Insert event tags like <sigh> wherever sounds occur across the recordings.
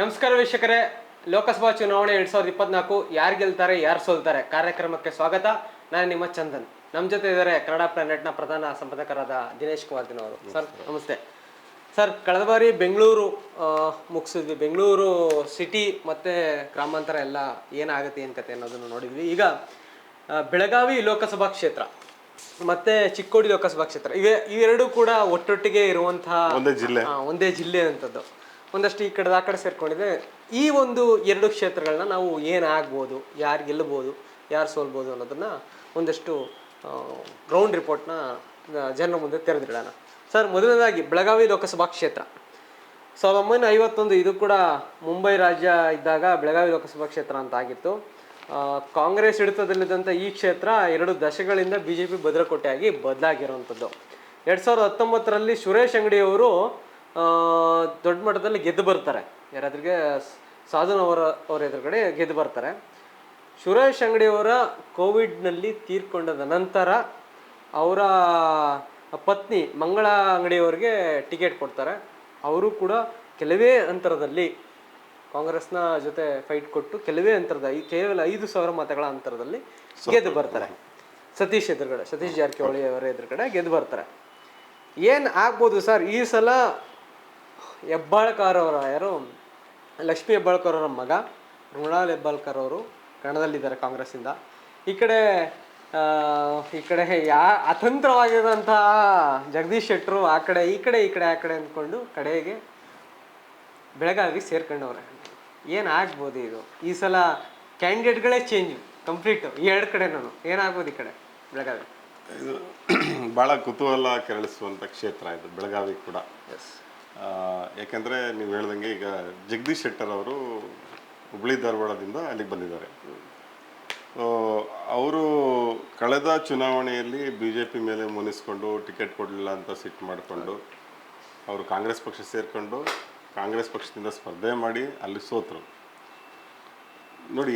ನಮಸ್ಕಾರ ವೀಕ್ಷಕರೇ. ಲೋಕಸಭಾ ಚುನಾವಣೆ ಎರಡ್ ಸಾವಿರದ ಇಪ್ಪತ್ನಾಲ್ಕು ಯಾರು ಗೆಲ್ತಾರೆ ಯಾರು ಸೋಲ್ತಾರೆ ಕಾರ್ಯಕ್ರಮಕ್ಕೆ ಸ್ವಾಗತ. ನಾನು ನಿಮ್ಮ ಚಂದನ್. ನಮ್ಮ ಜೊತೆ ಇದ್ದಾರೆ ಕನ್ನಡ ಪ್ಲಾನೆಟ್ನ ಪ್ರಧಾನ ಸಂಪಾದಕರಾದ ದಿನೇಶ್ ಕುಮಾರ್ ದಿನ ಅವರು. ಸರ್ ನಮಸ್ತೆ. ಸರ್ ಕಳೆದ ಬಾರಿ ಬೆಂಗಳೂರು ಮುಗಿಸಿದ್ವಿ. ಬೆಂಗಳೂರು ಸಿಟಿ ಮತ್ತು ಗ್ರಾಮಾಂತರ ಎಲ್ಲ ಏನಾಗುತ್ತೆ ಏನು ಕತೆ ಅನ್ನೋದನ್ನು ನೋಡಿದ್ವಿ. ಈಗ ಬೆಳಗಾವಿ ಲೋಕಸಭಾ ಕ್ಷೇತ್ರ ಮತ್ತೆ ಚಿಕ್ಕೋಡಿ ಲೋಕಸಭಾ ಕ್ಷೇತ್ರ ಇವೆ ಇವೆರಡೂ ಕೂಡ ಒಟ್ಟೊಟ್ಟಿಗೆ ಇರುವಂತಹ ಒಂದೇ ಜಿಲ್ಲೆ. ಆ, ಒಂದೇ ಜಿಲ್ಲೆ ಅಂತದ್ದು. ಒಂದಷ್ಟು ಈ ಕಡೆ ಆ ಕಡೆ ಸೇರ್ಕೊಂಡಿದೆ ಈ ಒಂದು ಎರಡು ಕ್ಷೇತ್ರಗಳನ್ನ ನಾವು ಏನಾಗ್ಬೋದು ಯಾರು ಗೆಲ್ಲಬೋದು ಯಾರು ಸೋಲ್ಬೋದು ಅನ್ನೋದನ್ನು ಒಂದಷ್ಟು ಗ್ರೌಂಡ್ ರಿಪೋರ್ಟ್ನ ಜನರ ಮುಂದೆ ತೆರೆದಿಡೋಣ. ಸರ್ ಮೊದಲನೇದಾಗಿ ಬೆಳಗಾವಿ ಲೋಕಸಭಾ ಕ್ಷೇತ್ರ. ಸಾವಿರದ ಒಂಬೈನೂರ ಐವತ್ತೊಂದು ಇದು ಕೂಡ ಮುಂಬೈ ರಾಜ್ಯ ಇದ್ದಾಗ ಬೆಳಗಾವಿ ಲೋಕಸಭಾ ಕ್ಷೇತ್ರ ಅಂತ ಆಗಿತ್ತು. ಕಾಂಗ್ರೆಸ್ ಹಿಡಿತದಲ್ಲಿದ್ದಂಥ ಈ ಕ್ಷೇತ್ರ ಎರಡು ದಶಕಗಳಿಂದ ಬಿ ಜೆ ಪಿ ಭದ್ರಕೋಟೆಯಾಗಿ ಬದಲಾಗಿರುವಂಥದ್ದು. ಎರಡು ಸಾವಿರದ ಹತ್ತೊಂಬತ್ತರಲ್ಲಿ ಸುರೇಶ್ ಅಂಗಡಿ ಅವರು ಆ, ದೊಡ್ಡ ಮಟ್ಟದಲ್ಲಿ ಗೆದ್ದು ಬರ್ತಾರೆ. ಯಾರಾದ್ರಿಗೆ ಸಾಧನ್ ಅವರ ಅವರ ಎದುರುಗಡೆ ಗೆದ್ದು ಬರ್ತಾರೆ. ಸುರೇಶ್ ಅಂಗಡಿಯವರ ಕೋವಿಡ್ನಲ್ಲಿ ತೀರ್ಕೊಂಡದ ನಂತರ ಅವರ ಪತ್ನಿ ಮಂಗಳ ಅಂಗಡಿಯವರಿಗೆ ಟಿಕೆಟ್ ಕೊಡ್ತಾರೆ. ಅವರು ಕೂಡ ಕೆಲವೇ ಅಂತರದಲ್ಲಿ ಕಾಂಗ್ರೆಸ್ನ ಜೊತೆ ಫೈಟ್ ಕೊಟ್ಟು ಕೆಲವೇ ಅಂತರದ ಈ ಕೇವಲ ಐದು ಸಾವಿರ ಮತಗಳ ಅಂತರದಲ್ಲಿ ಗೆದ್ದು ಬರ್ತಾರೆ. ಸತೀಶ್ ಎದುರುಗಡೆ ಸತೀಶ್ ಜಾರಕಿಹೊಳಿ ಅವರ ಎದುರುಗಡೆ ಗೆದ್ದು ಬರ್ತಾರೆ. ಏನು ಆಗ್ಬೋದು ಸರ್? ಈ ಸಲ ಹೆಬ್ಬಾಳ್ಕರ್ ಅವರ ಯಾರು? ಲಕ್ಷ್ಮೀ ಹೆಬ್ಬಾಳ್ಕರ್ ಅವರ ಮಗ ಮೃಣಾಲ್ ಹೆಬ್ಬಾಳ್ಕರ್ ಅವರು ಕಣದಲ್ಲಿದ್ದಾರೆ ಕಾಂಗ್ರೆಸ್ಸಿಂದ. ಈ ಕಡೆ ಈ ಕಡೆ ಯಾ ಅತಂತ್ರವಾಗಿರುವಂತಹ ಜಗದೀಶ್ ಶೆಟ್ಟರು ಆ ಕಡೆ ಈ ಕಡೆ ಈ ಕಡೆ ಆ ಕಡೆ ಅಂದ್ಕೊಂಡು ಕಡೆಗೆ ಬೆಳಗಾವಿ ಸೇರ್ಕೊಂಡವ್ರೆ. ಏನು ಆಗ್ಬೋದು ಇದು? ಈ ಸಲ ಕ್ಯಾಂಡಿಡೇಟ್ಗಳೇ ಚೇಂಜ್ ಕಂಪ್ಲೀಟ್ ಎರಡು ನಾನು ಏನಾಗ್ಬೋದು ಈ ಕಡೆ ಬೆಳಗಾವಿ? ಇದು <clears throat> ಭಾಳ ಕುತೂಹಲ ಕೆರಳಿಸುವಂಥ ಕ್ಷೇತ್ರ ಇದು ಬೆಳಗಾವಿ ಕೂಡ. ಎಸ್ ಯಾಕಂದ್ರೆ ನೀವು ಹೇಳ್ದಂಗೆ ಈಗ ಜಗದೀಶ್ ಶೆಟ್ಟರ್ ಅವರು ಹುಬ್ಳಿ ಧಾರವಾಡದಿಂದ ಅಲ್ಲಿಗೆ ಬಂದಿದ್ದಾರೆ. ಅವರು ಕಳೆದ ಚುನಾವಣೆಯಲ್ಲಿ ಬಿ ಜೆ ಪಿ ಮೇಲೆ ಮುನಿಸ್ಕೊಂಡು ಟಿಕೆಟ್ ಕೊಡಲಿಲ್ಲ ಅಂತ ಸಿಟ್ಟು ಮಾಡಿಕೊಂಡು ಅವರು ಕಾಂಗ್ರೆಸ್ ಪಕ್ಷ ಸೇರಿಕೊಂಡು ಕಾಂಗ್ರೆಸ್ ಪಕ್ಷದಿಂದ ಸ್ಪರ್ಧೆ ಮಾಡಿ ಅಲ್ಲಿ ಸೋತರು. ನೋಡಿ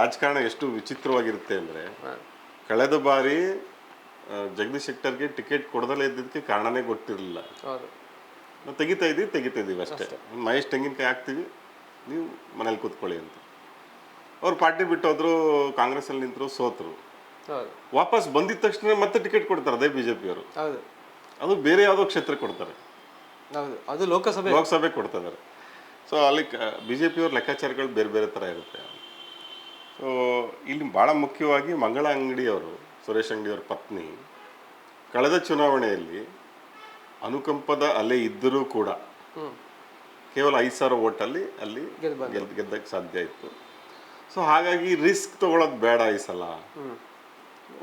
ರಾಜಕಾರಣ ಎಷ್ಟು ವಿಚಿತ್ರವಾಗಿರುತ್ತೆ ಅಂದರೆ ಕಳೆದ ಬಾರಿ ಜಗದೀಶ್ ಶೆಟ್ಟರ್ಗೆ ಟಿಕೆಟ್ ಕೊಡದಲೇ ಇದ್ದಿದ್ದಕ್ಕೆ ಕಾರಣನೇ ಗೊತ್ತಿರಲಿಲ್ಲ. ನಾವು ತೆಗಿತಾ ಇದ್ದೀವಿ ತೆಗಿತಾ ಇದ್ದೀವಿ ಅಷ್ಟೇ. ಮಹೇಶ್ ತೆಂಗಿನಕಾಯಿ ಹಾಕ್ತೀವಿ ನೀವು ಮನೇಲಿ ಕೂತ್ಕೊಳ್ಳಿ ಅಂತ. ಅವ್ರು ಪಾರ್ಟಿ ಬಿಟ್ಟು ಹೋದ್ರು ಕಾಂಗ್ರೆಸ್ಸಲ್ಲಿ ನಿಂತರು ಸೋತರು. ವಾಪಸ್ ಬಂದಿದ ತಕ್ಷಣ ಮತ್ತೆ ಟಿಕೆಟ್ ಕೊಡ್ತಾರೆ ಅದೇ ಬಿ ಜೆ ಪಿಯವರು ಹೌದು. ಅದು ಬೇರೆ ಯಾವುದೋ ಕ್ಷೇತ್ರ ಕೊಡ್ತಾರೆ. ಅದು ಲೋಕಸಭೆ. ಲೋಕಸಭೆ ಕೊಡ್ತಾ ಇದ್ದಾರೆ ಸೊ ಅಲ್ಲಿ ಬಿ ಜೆ ಪಿಯವ್ರ ಲೆಕ್ಕಾಚಾರಗಳು ಬೇರೆ ಬೇರೆ ಥರ ಇರುತ್ತೆ. ಸೊ ಇಲ್ಲಿ ಭಾಳ ಮುಖ್ಯವಾಗಿ ಮಂಗಳ ಅಂಗಡಿಯವರು ಸುರೇಶ್ ಅಂಗಡಿಯವ್ರ ಪತ್ನಿ ಕಳೆದ ಚುನಾವಣೆಯಲ್ಲಿ ಅನುಕಂಪದ ಅಲೆ ಇದ್ದರೂ ಕೂಡ ಕೇವಲ ಐದು ಸಾವಿರ ಓಟಲ್ಲಿ ಅಲ್ಲಿ ಗೆದ್ದು ಗೆದ್ದು ಗೆದ್ದಕ್ಕೆ ಸಾಧ್ಯ ಇತ್ತು. ಸೊ ಹಾಗಾಗಿ ರಿಸ್ಕ್ ತಗೊಳ್ಳೋದು ಬೇಡ ಈ ಸಲ.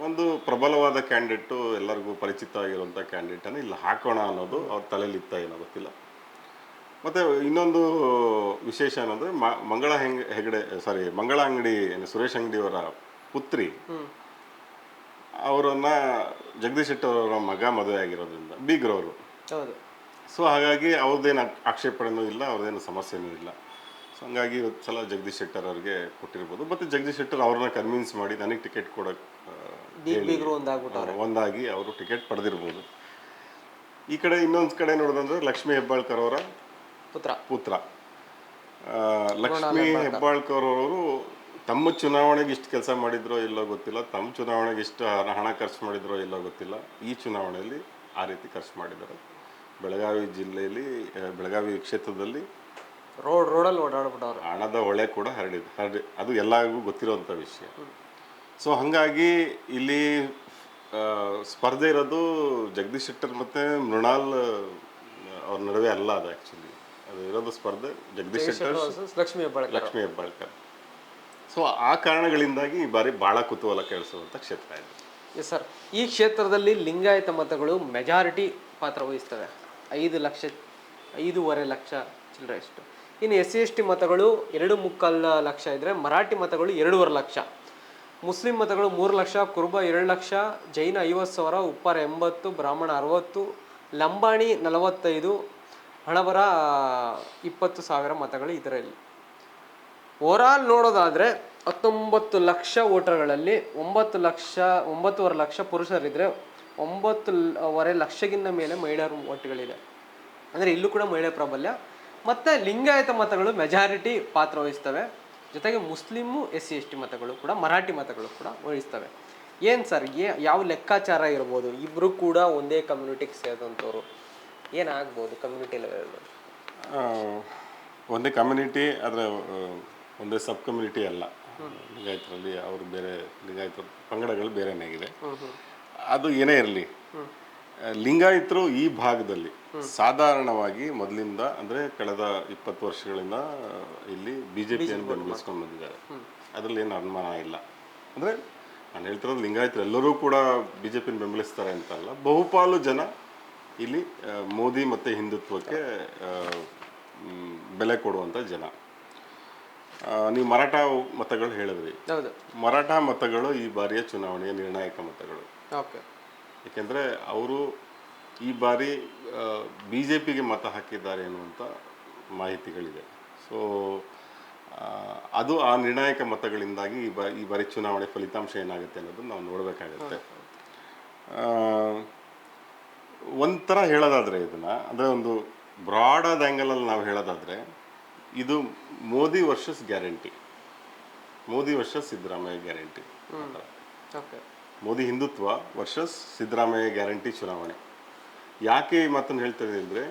ಒಂದು ಪ್ರಬಲವಾದ ಕ್ಯಾಂಡಿಡೇಟು ಎಲ್ಲರಿಗೂ ಪರಿಚಿತ ಆಗಿರುವಂಥ ಕ್ಯಾಂಡಿಡೇಟನ್ನು ಇಲ್ಲಿ ಹಾಕೋಣ ಅನ್ನೋದು ಅವ್ರ ತಲೆಯಲ್ಲಿ ಇತ್ತ ಏನೋ ಗೊತ್ತಿಲ್ಲ. ಮತ್ತು ಇನ್ನೊಂದು ವಿಶೇಷ ಏನಂದರೆ ಮಂಗಳ ಹೆಂಗ್ ಹೆಗಡೆ ಸಾರಿ ಮಂಗಳ ಅಂಗಡಿ ಸುರೇಶ್ ಅಂಗಡಿಯವರ ಪುತ್ರಿ ಅವರನ್ನು ಅವರನ್ನ ಜಗದೀಶ್ ಶೆಟ್ಟಿ ಅವರ ಮಗ ಮದುವೆ ಆಗಿರೋದ್ರಿಂದ ಬೀಗ್ರವರು. ಹೌದು. ಸೊ ಹಾಗಾಗಿ ಅವ್ರದ್ದೇನು ಆಕ್ಷೇಪಣೆನೂ ಇಲ್ಲ ಅವ್ರದ್ದೇನು ಸಮಸ್ಯೆನೂ ಇಲ್ಲ. ಸೊ ಹಂಗಾಗಿ ಇವತ್ತು ಸಲ ಜಗದೀಶ್ ಶೆಟ್ಟರ್ ಅವ್ರಿಗೆ ಕೊಟ್ಟಿರ್ಬೋದು. ಮತ್ತು ಜಗದೀಶ್ ಶೆಟ್ಟರ್ ಅವ್ರನ್ನ ಕನ್ವಿನ್ಸ್ ಮಾಡಿ ನನಗೆ ಟಿಕೆಟ್ ಕೊಡೋಕೆ ಒಂದಾಗಿ ಅವರು ಟಿಕೆಟ್ ಪಡೆದಿರ್ಬೋದು. ಈ ಕಡೆ ಇನ್ನೊಂದು ಕಡೆ ನೋಡೋದಂದ್ರೆ ಲಕ್ಷ್ಮೀ ಹೆಬ್ಬಾಳ್ಕರ್ ಅವರ ಪುತ್ರ. ಪುತ್ರ. ಲಕ್ಷ್ಮೀ ಹೆಬ್ಬಾಳ್ಕರ್. ಅವರು ತಮ್ಮ ಚುನಾವಣೆಗೆ ಇಷ್ಟು ಕೆಲಸ ಮಾಡಿದ್ರೋ ಇಲ್ಲೋ ಗೊತ್ತಿಲ್ಲ ತಮ್ಮ ಚುನಾವಣೆಗೆ ಇಷ್ಟು ಹಣ ಖರ್ಚು ಮಾಡಿದ್ರೋ ಇಲ್ಲೋ ಗೊತ್ತಿಲ್ಲ ಈ ಚುನಾವಣೆಯಲ್ಲಿ ಆ ರೀತಿ ಖರ್ಚು ಮಾಡಿದ್ದಾರೆ. ಬೆಳಗಾವಿ ಜಿಲ್ಲೆಯಲ್ಲಿ ಆ, ಬೆಳಗಾವಿ ಕ್ಷೇತ್ರದಲ್ಲಿ ರೋಡ್ ರೋಡಲ್ಲಿ ಓಡಾಡ್ಬಿಟ್ಟವ್ರು. ಹಣದ ಹೊಳೆ ಕೂಡ ಹರಡಿದೆ. ಹರಡಿ ಅದು ಎಲ್ಲರಿಗೂ ಗೊತ್ತಿರುವಂಥ ವಿಷಯ. ಸೊ ಹಾಗಾಗಿ ಇಲ್ಲಿ ಆ, ಸ್ಪರ್ಧೆ ಇರೋದು ಜಗದೀಶ್ ಶೆಟ್ಟರ್ ಮತ್ತು ಮೃಣಾಲ್ ಅವ್ರ ನಡುವೆ ಅಲ್ಲ ಅದು ಆ್ಯಕ್ಚುಲಿ ಅದು ಇರೋದು ಸ್ಪರ್ಧೆ ಜಗದೀಶ್ ಶೆಟ್ಟರ್ versus ಲಕ್ಷ್ಮೀ ಹೆಬ್ಬಾಳ್ಕರ್. ಲಕ್ಷ್ಮೀ ಹೆಬ್ಬಾಳ್ಕರ್. ಸೊ ಆ ಕಾರಣಗಳಿಂದಾಗಿ ಈ ಬಾರಿ ಭಾಳ ಕುತೂಹಲ ಕೇಳಿಸುವಂಥ ಕ್ಷೇತ್ರ ಇದೆ. ಎಸ್ ಸರ್ ಈ ಕ್ಷೇತ್ರದಲ್ಲಿ ಲಿಂಗಾಯತ ಮತಗಳು ಮೆಜಾರಿಟಿ ಪಾತ್ರ ವಹಿಸ್ತವೆ. ಐದು ಲಕ್ಷ, ಐದೂವರೆ ಲಕ್ಷ ಚಿಲ್ಲರೆ ಅಷ್ಟು. ಇನ್ನು ಎಸ್ ಸಿ ಎಸ್ ಟಿ ಮತಗಳು ಎರಡು ಮುಕ್ಕಾಲು ಲಕ್ಷ ಇದ್ದರೆ ಮರಾಠಿ ಮತಗಳು ಎರಡೂವರೆ ಲಕ್ಷ. ಮುಸ್ಲಿಂ ಮತಗಳು ಮೂರು ಲಕ್ಷ, ಕುರುಬ ಎರಡು ಲಕ್ಷ, ಜೈನ ಐವತ್ತು ಸಾವಿರ, ಉಪ್ಪಾರ ಎಂಬತ್ತು, ಬ್ರಾಹ್ಮಣ ಅರವತ್ತು, ಲಂಬಾಣಿ ನಲವತ್ತೈದು ಹಣಬರ ಇಪ್ಪತ್ತು ಸಾವಿರ ಮತಗಳು ಇದರಲ್ಲಿ. ಓವರಾಲ್ ನೋಡೋದಾದರೆ ಹತ್ತೊಂಬತ್ತು ಲಕ್ಷ ವೋಟರ್ಗಳಲ್ಲಿ ಒಂಬತ್ತು ಲಕ್ಷ, ಒಂಬತ್ತುವರೆ ಲಕ್ಷ ಪುರುಷರಿದ್ರೆ ಒಂಬತ್ತುವರೆ ಲಕ್ಷಗಿಂತ ಮೇಲೆ ಮಹಿಳೆಯರ ಓಟ್ಗಳಿದೆ. ಅಂದರೆ ಇಲ್ಲೂ ಕೂಡ ಮಹಿಳೆ ಪ್ರಾಬಲ್ಯ. ಮತ್ತು ಲಿಂಗಾಯತ ಮತಗಳು ಮೆಜಾರಿಟಿ ಪಾತ್ರ ವಹಿಸ್ತವೆ. ಜೊತೆಗೆ Muslim S C S T ಮತಗಳು ಕೂಡ ಮರಾಠಿ ಮತಗಳು ಕೂಡ ವಹಿಸ್ತವೆ. ಏನು ಸರ್ ಏ ಯಾವ ಲೆಕ್ಕಾಚಾರ ಇರ್ಬೋದು? ಇಬ್ಬರು ಕೂಡ ಒಂದೇ ಕಮ್ಯುನಿಟಿಗೆ ಸೇರಿದಂಥವ್ರು. ಏನಾಗ್ಬೋದು ಕಮ್ಯುನಿಟಿ ಲೆವೆಲ್ ಒಂದೇ ಕಮ್ಯುನಿಟಿ ಅದರ ಒಂದೇ ಸಬ್ ಕಮ್ಯುನಿಟಿ ಅಲ್ಲ. ಲಿಂಗಾಯತರಲ್ಲಿ ಅವರು ಬೇರೆ ಲಿಂಗಾಯತ ಪಂಗಡಗಳು ಬೇರೆನೇ ಆಗಿದೆ. ಅದು ಏನೇ ಇರಲಿ. ಲಿಂಗಾಯತರು ಈ ಭಾಗದಲ್ಲಿ ಸಾಧಾರಣವಾಗಿ ಮೊದಲಿಂದ ಅಂದ್ರೆ ಕಳೆದ ಇಪ್ಪತ್ತು ವರ್ಷಗಳಿಂದ ಇಲ್ಲಿ ಬಿಜೆಪಿಯನ್ನು ಬೆಂಬಲಿಸ್ಕೊಂಡು ಬಂದಿದ್ದಾರೆ. ಅದರಲ್ಲಿ ಏನು ಅನುಮಾನ ಇಲ್ಲ. ಅಂದ್ರೆ ನಾನು ಹೇಳ್ತಿರೋದು ಲಿಂಗಾಯತರು ಎಲ್ಲರೂ ಕೂಡ ಬಿ ಜೆ ಅಂತ ಬೆಂಬಲಿಸ್ತಾರೆ ಅಂತಲ್ಲ. ಬಹುಪಾಲು ಜನ ಇಲ್ಲಿ ಮೋದಿ ಮತ್ತೆ ಹಿಂದುತ್ವಕ್ಕೆ ಬೆಲೆ ಕೊಡುವಂತ ಜನ. ನೀವು ಮರಾಠ ಮತಗಳು ಹೇಳಿದ್ರಿ. ಮರಾಠ ಮತಗಳು ಈ ಬಾರಿಯ ಚುನಾವಣೆಯ ನಿರ್ಣಾಯಕ ಮತಗಳು. ಓಕೆ ಏಕೆಂದರೆ ಅವರು ಈ ಬಾರಿ ಬಿ ಜೆ ಪಿಗೆ ಮತ ಹಾಕಿದ್ದಾರೆ ಎನ್ನುವಂಥ ಮಾಹಿತಿಗಳಿದೆ. ಸೊ ಅದು ಆ ನಿರ್ಣಾಯಕ ಮತಗಳಿಂದಾಗಿ ಈ ಬಾ ಈ ಬಾರಿ ಚುನಾವಣೆ ಫಲಿತಾಂಶ ಏನಾಗುತ್ತೆ ಅನ್ನೋದನ್ನು ನಾವು ನೋಡಬೇಕಾಗತ್ತೆ. ಒಂಥರ ಹೇಳೋದಾದರೆ ಇದನ್ನು ಅಂದರೆ ಒಂದು ಬ್ರಾಡ್ ಆದ ಆ್ಯಂಗಲಲ್ಲಿ ನಾವು ಹೇಳೋದಾದರೆ ಇದು Modi versus guarantee Modi versus Siddaramaiah guarantee okay Modi Hindutva versus Siddaramaiah guarantee ಚುನಾವಣೆ. ಯಾಕೆ ಈ ಮಾತನ್ನು ಹೇಳ್ತೇವೆ ಅಂದರೆ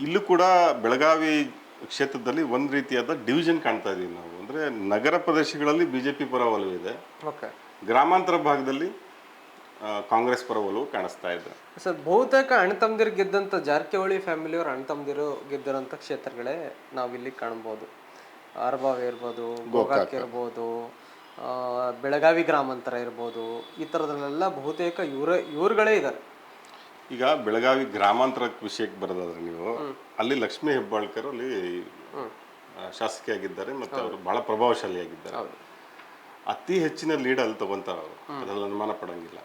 ಇಲ್ಲೂ ಕೂಡ ಬೆಳಗಾವಿ ಕ್ಷೇತ್ರದಲ್ಲಿ ಒಂದು ರೀತಿಯಾದ ಡಿವಿಷನ್ ಕಾಣ್ತಾ ಇದೀವಿ ನಾವು. ಅಂದರೆ ನಗರ ಪ್ರದೇಶಗಳಲ್ಲಿ ಬಿ ಜೆ ಪಿ ಪರ ಒಲವಿದೆ ಓಕೆ ಗ್ರಾಮಾಂತರ ಭಾಗದಲ್ಲಿ ಆ, ಕಾಂಗ್ರೆಸ್ ಪರ ಒಲವು ಕಾಣಿಸ್ತಾ ಇದೆ. ಸರ್ ಬಹುತೇಕ ಅಣ್ಣ ತಮ್ಮದಿರು ಗೆದ್ದಂಥ ಜಾರಕಿಹೊಳಿ ಫ್ಯಾಮಿಲಿಯವ್ರ ಅಣ್ಣ ತಮ್ಮದಿರು ಗೆದ್ದಿರೋಂಥ ಕ್ಷೇತ್ರಗಳೇ ನಾವಿಲ್ಲಿ ಕಾಣ್ಬೋದು. ಅರ್ಬಾವ್ ಇರ್ಬೋದು ಗೋಕಾಕ್. ಇರ್ಬೋದು ಬೆಳಗಾವಿ ಗ್ರಾಮಾಂತರ ಇರ್ಬೋದು ಈ ಥರದಲ್ಲೆಲ್ಲ ಬಹುತೇಕ ಇವ್ರ ಇವ್ರುಗಳೇ ಇದ್ದಾರೆ ಈಗ ಬೆಳಗಾವಿ ಗ್ರಾಮಾಂತರ ವಿಷಯಕ್ಕೆ ಬರೋದಾದ್ರೆ ನೀವು ಅಲ್ಲಿ ಲಕ್ಷ್ಮೀ ಹೆಬ್ಬಾಳ್ಕರ್ ಅಲ್ಲಿ ಶಾಸಕಿಯಾಗಿದ್ದಾರೆ ಮತ್ತು ಅವರು ಬಹಳ ಪ್ರಭಾವಶಾಲಿಯಾಗಿದ್ದಾರೆ. ಅತಿ ಹೆಚ್ಚಿನ ಲೀಡ್ ಅಲ್ಲಿ ತಗೊಂತಾರೆ ಅವರು. ಅದ್ರಲ್ಲಿ ಅನುಮಾನ ಪಡಂಗಿಲ್ಲ.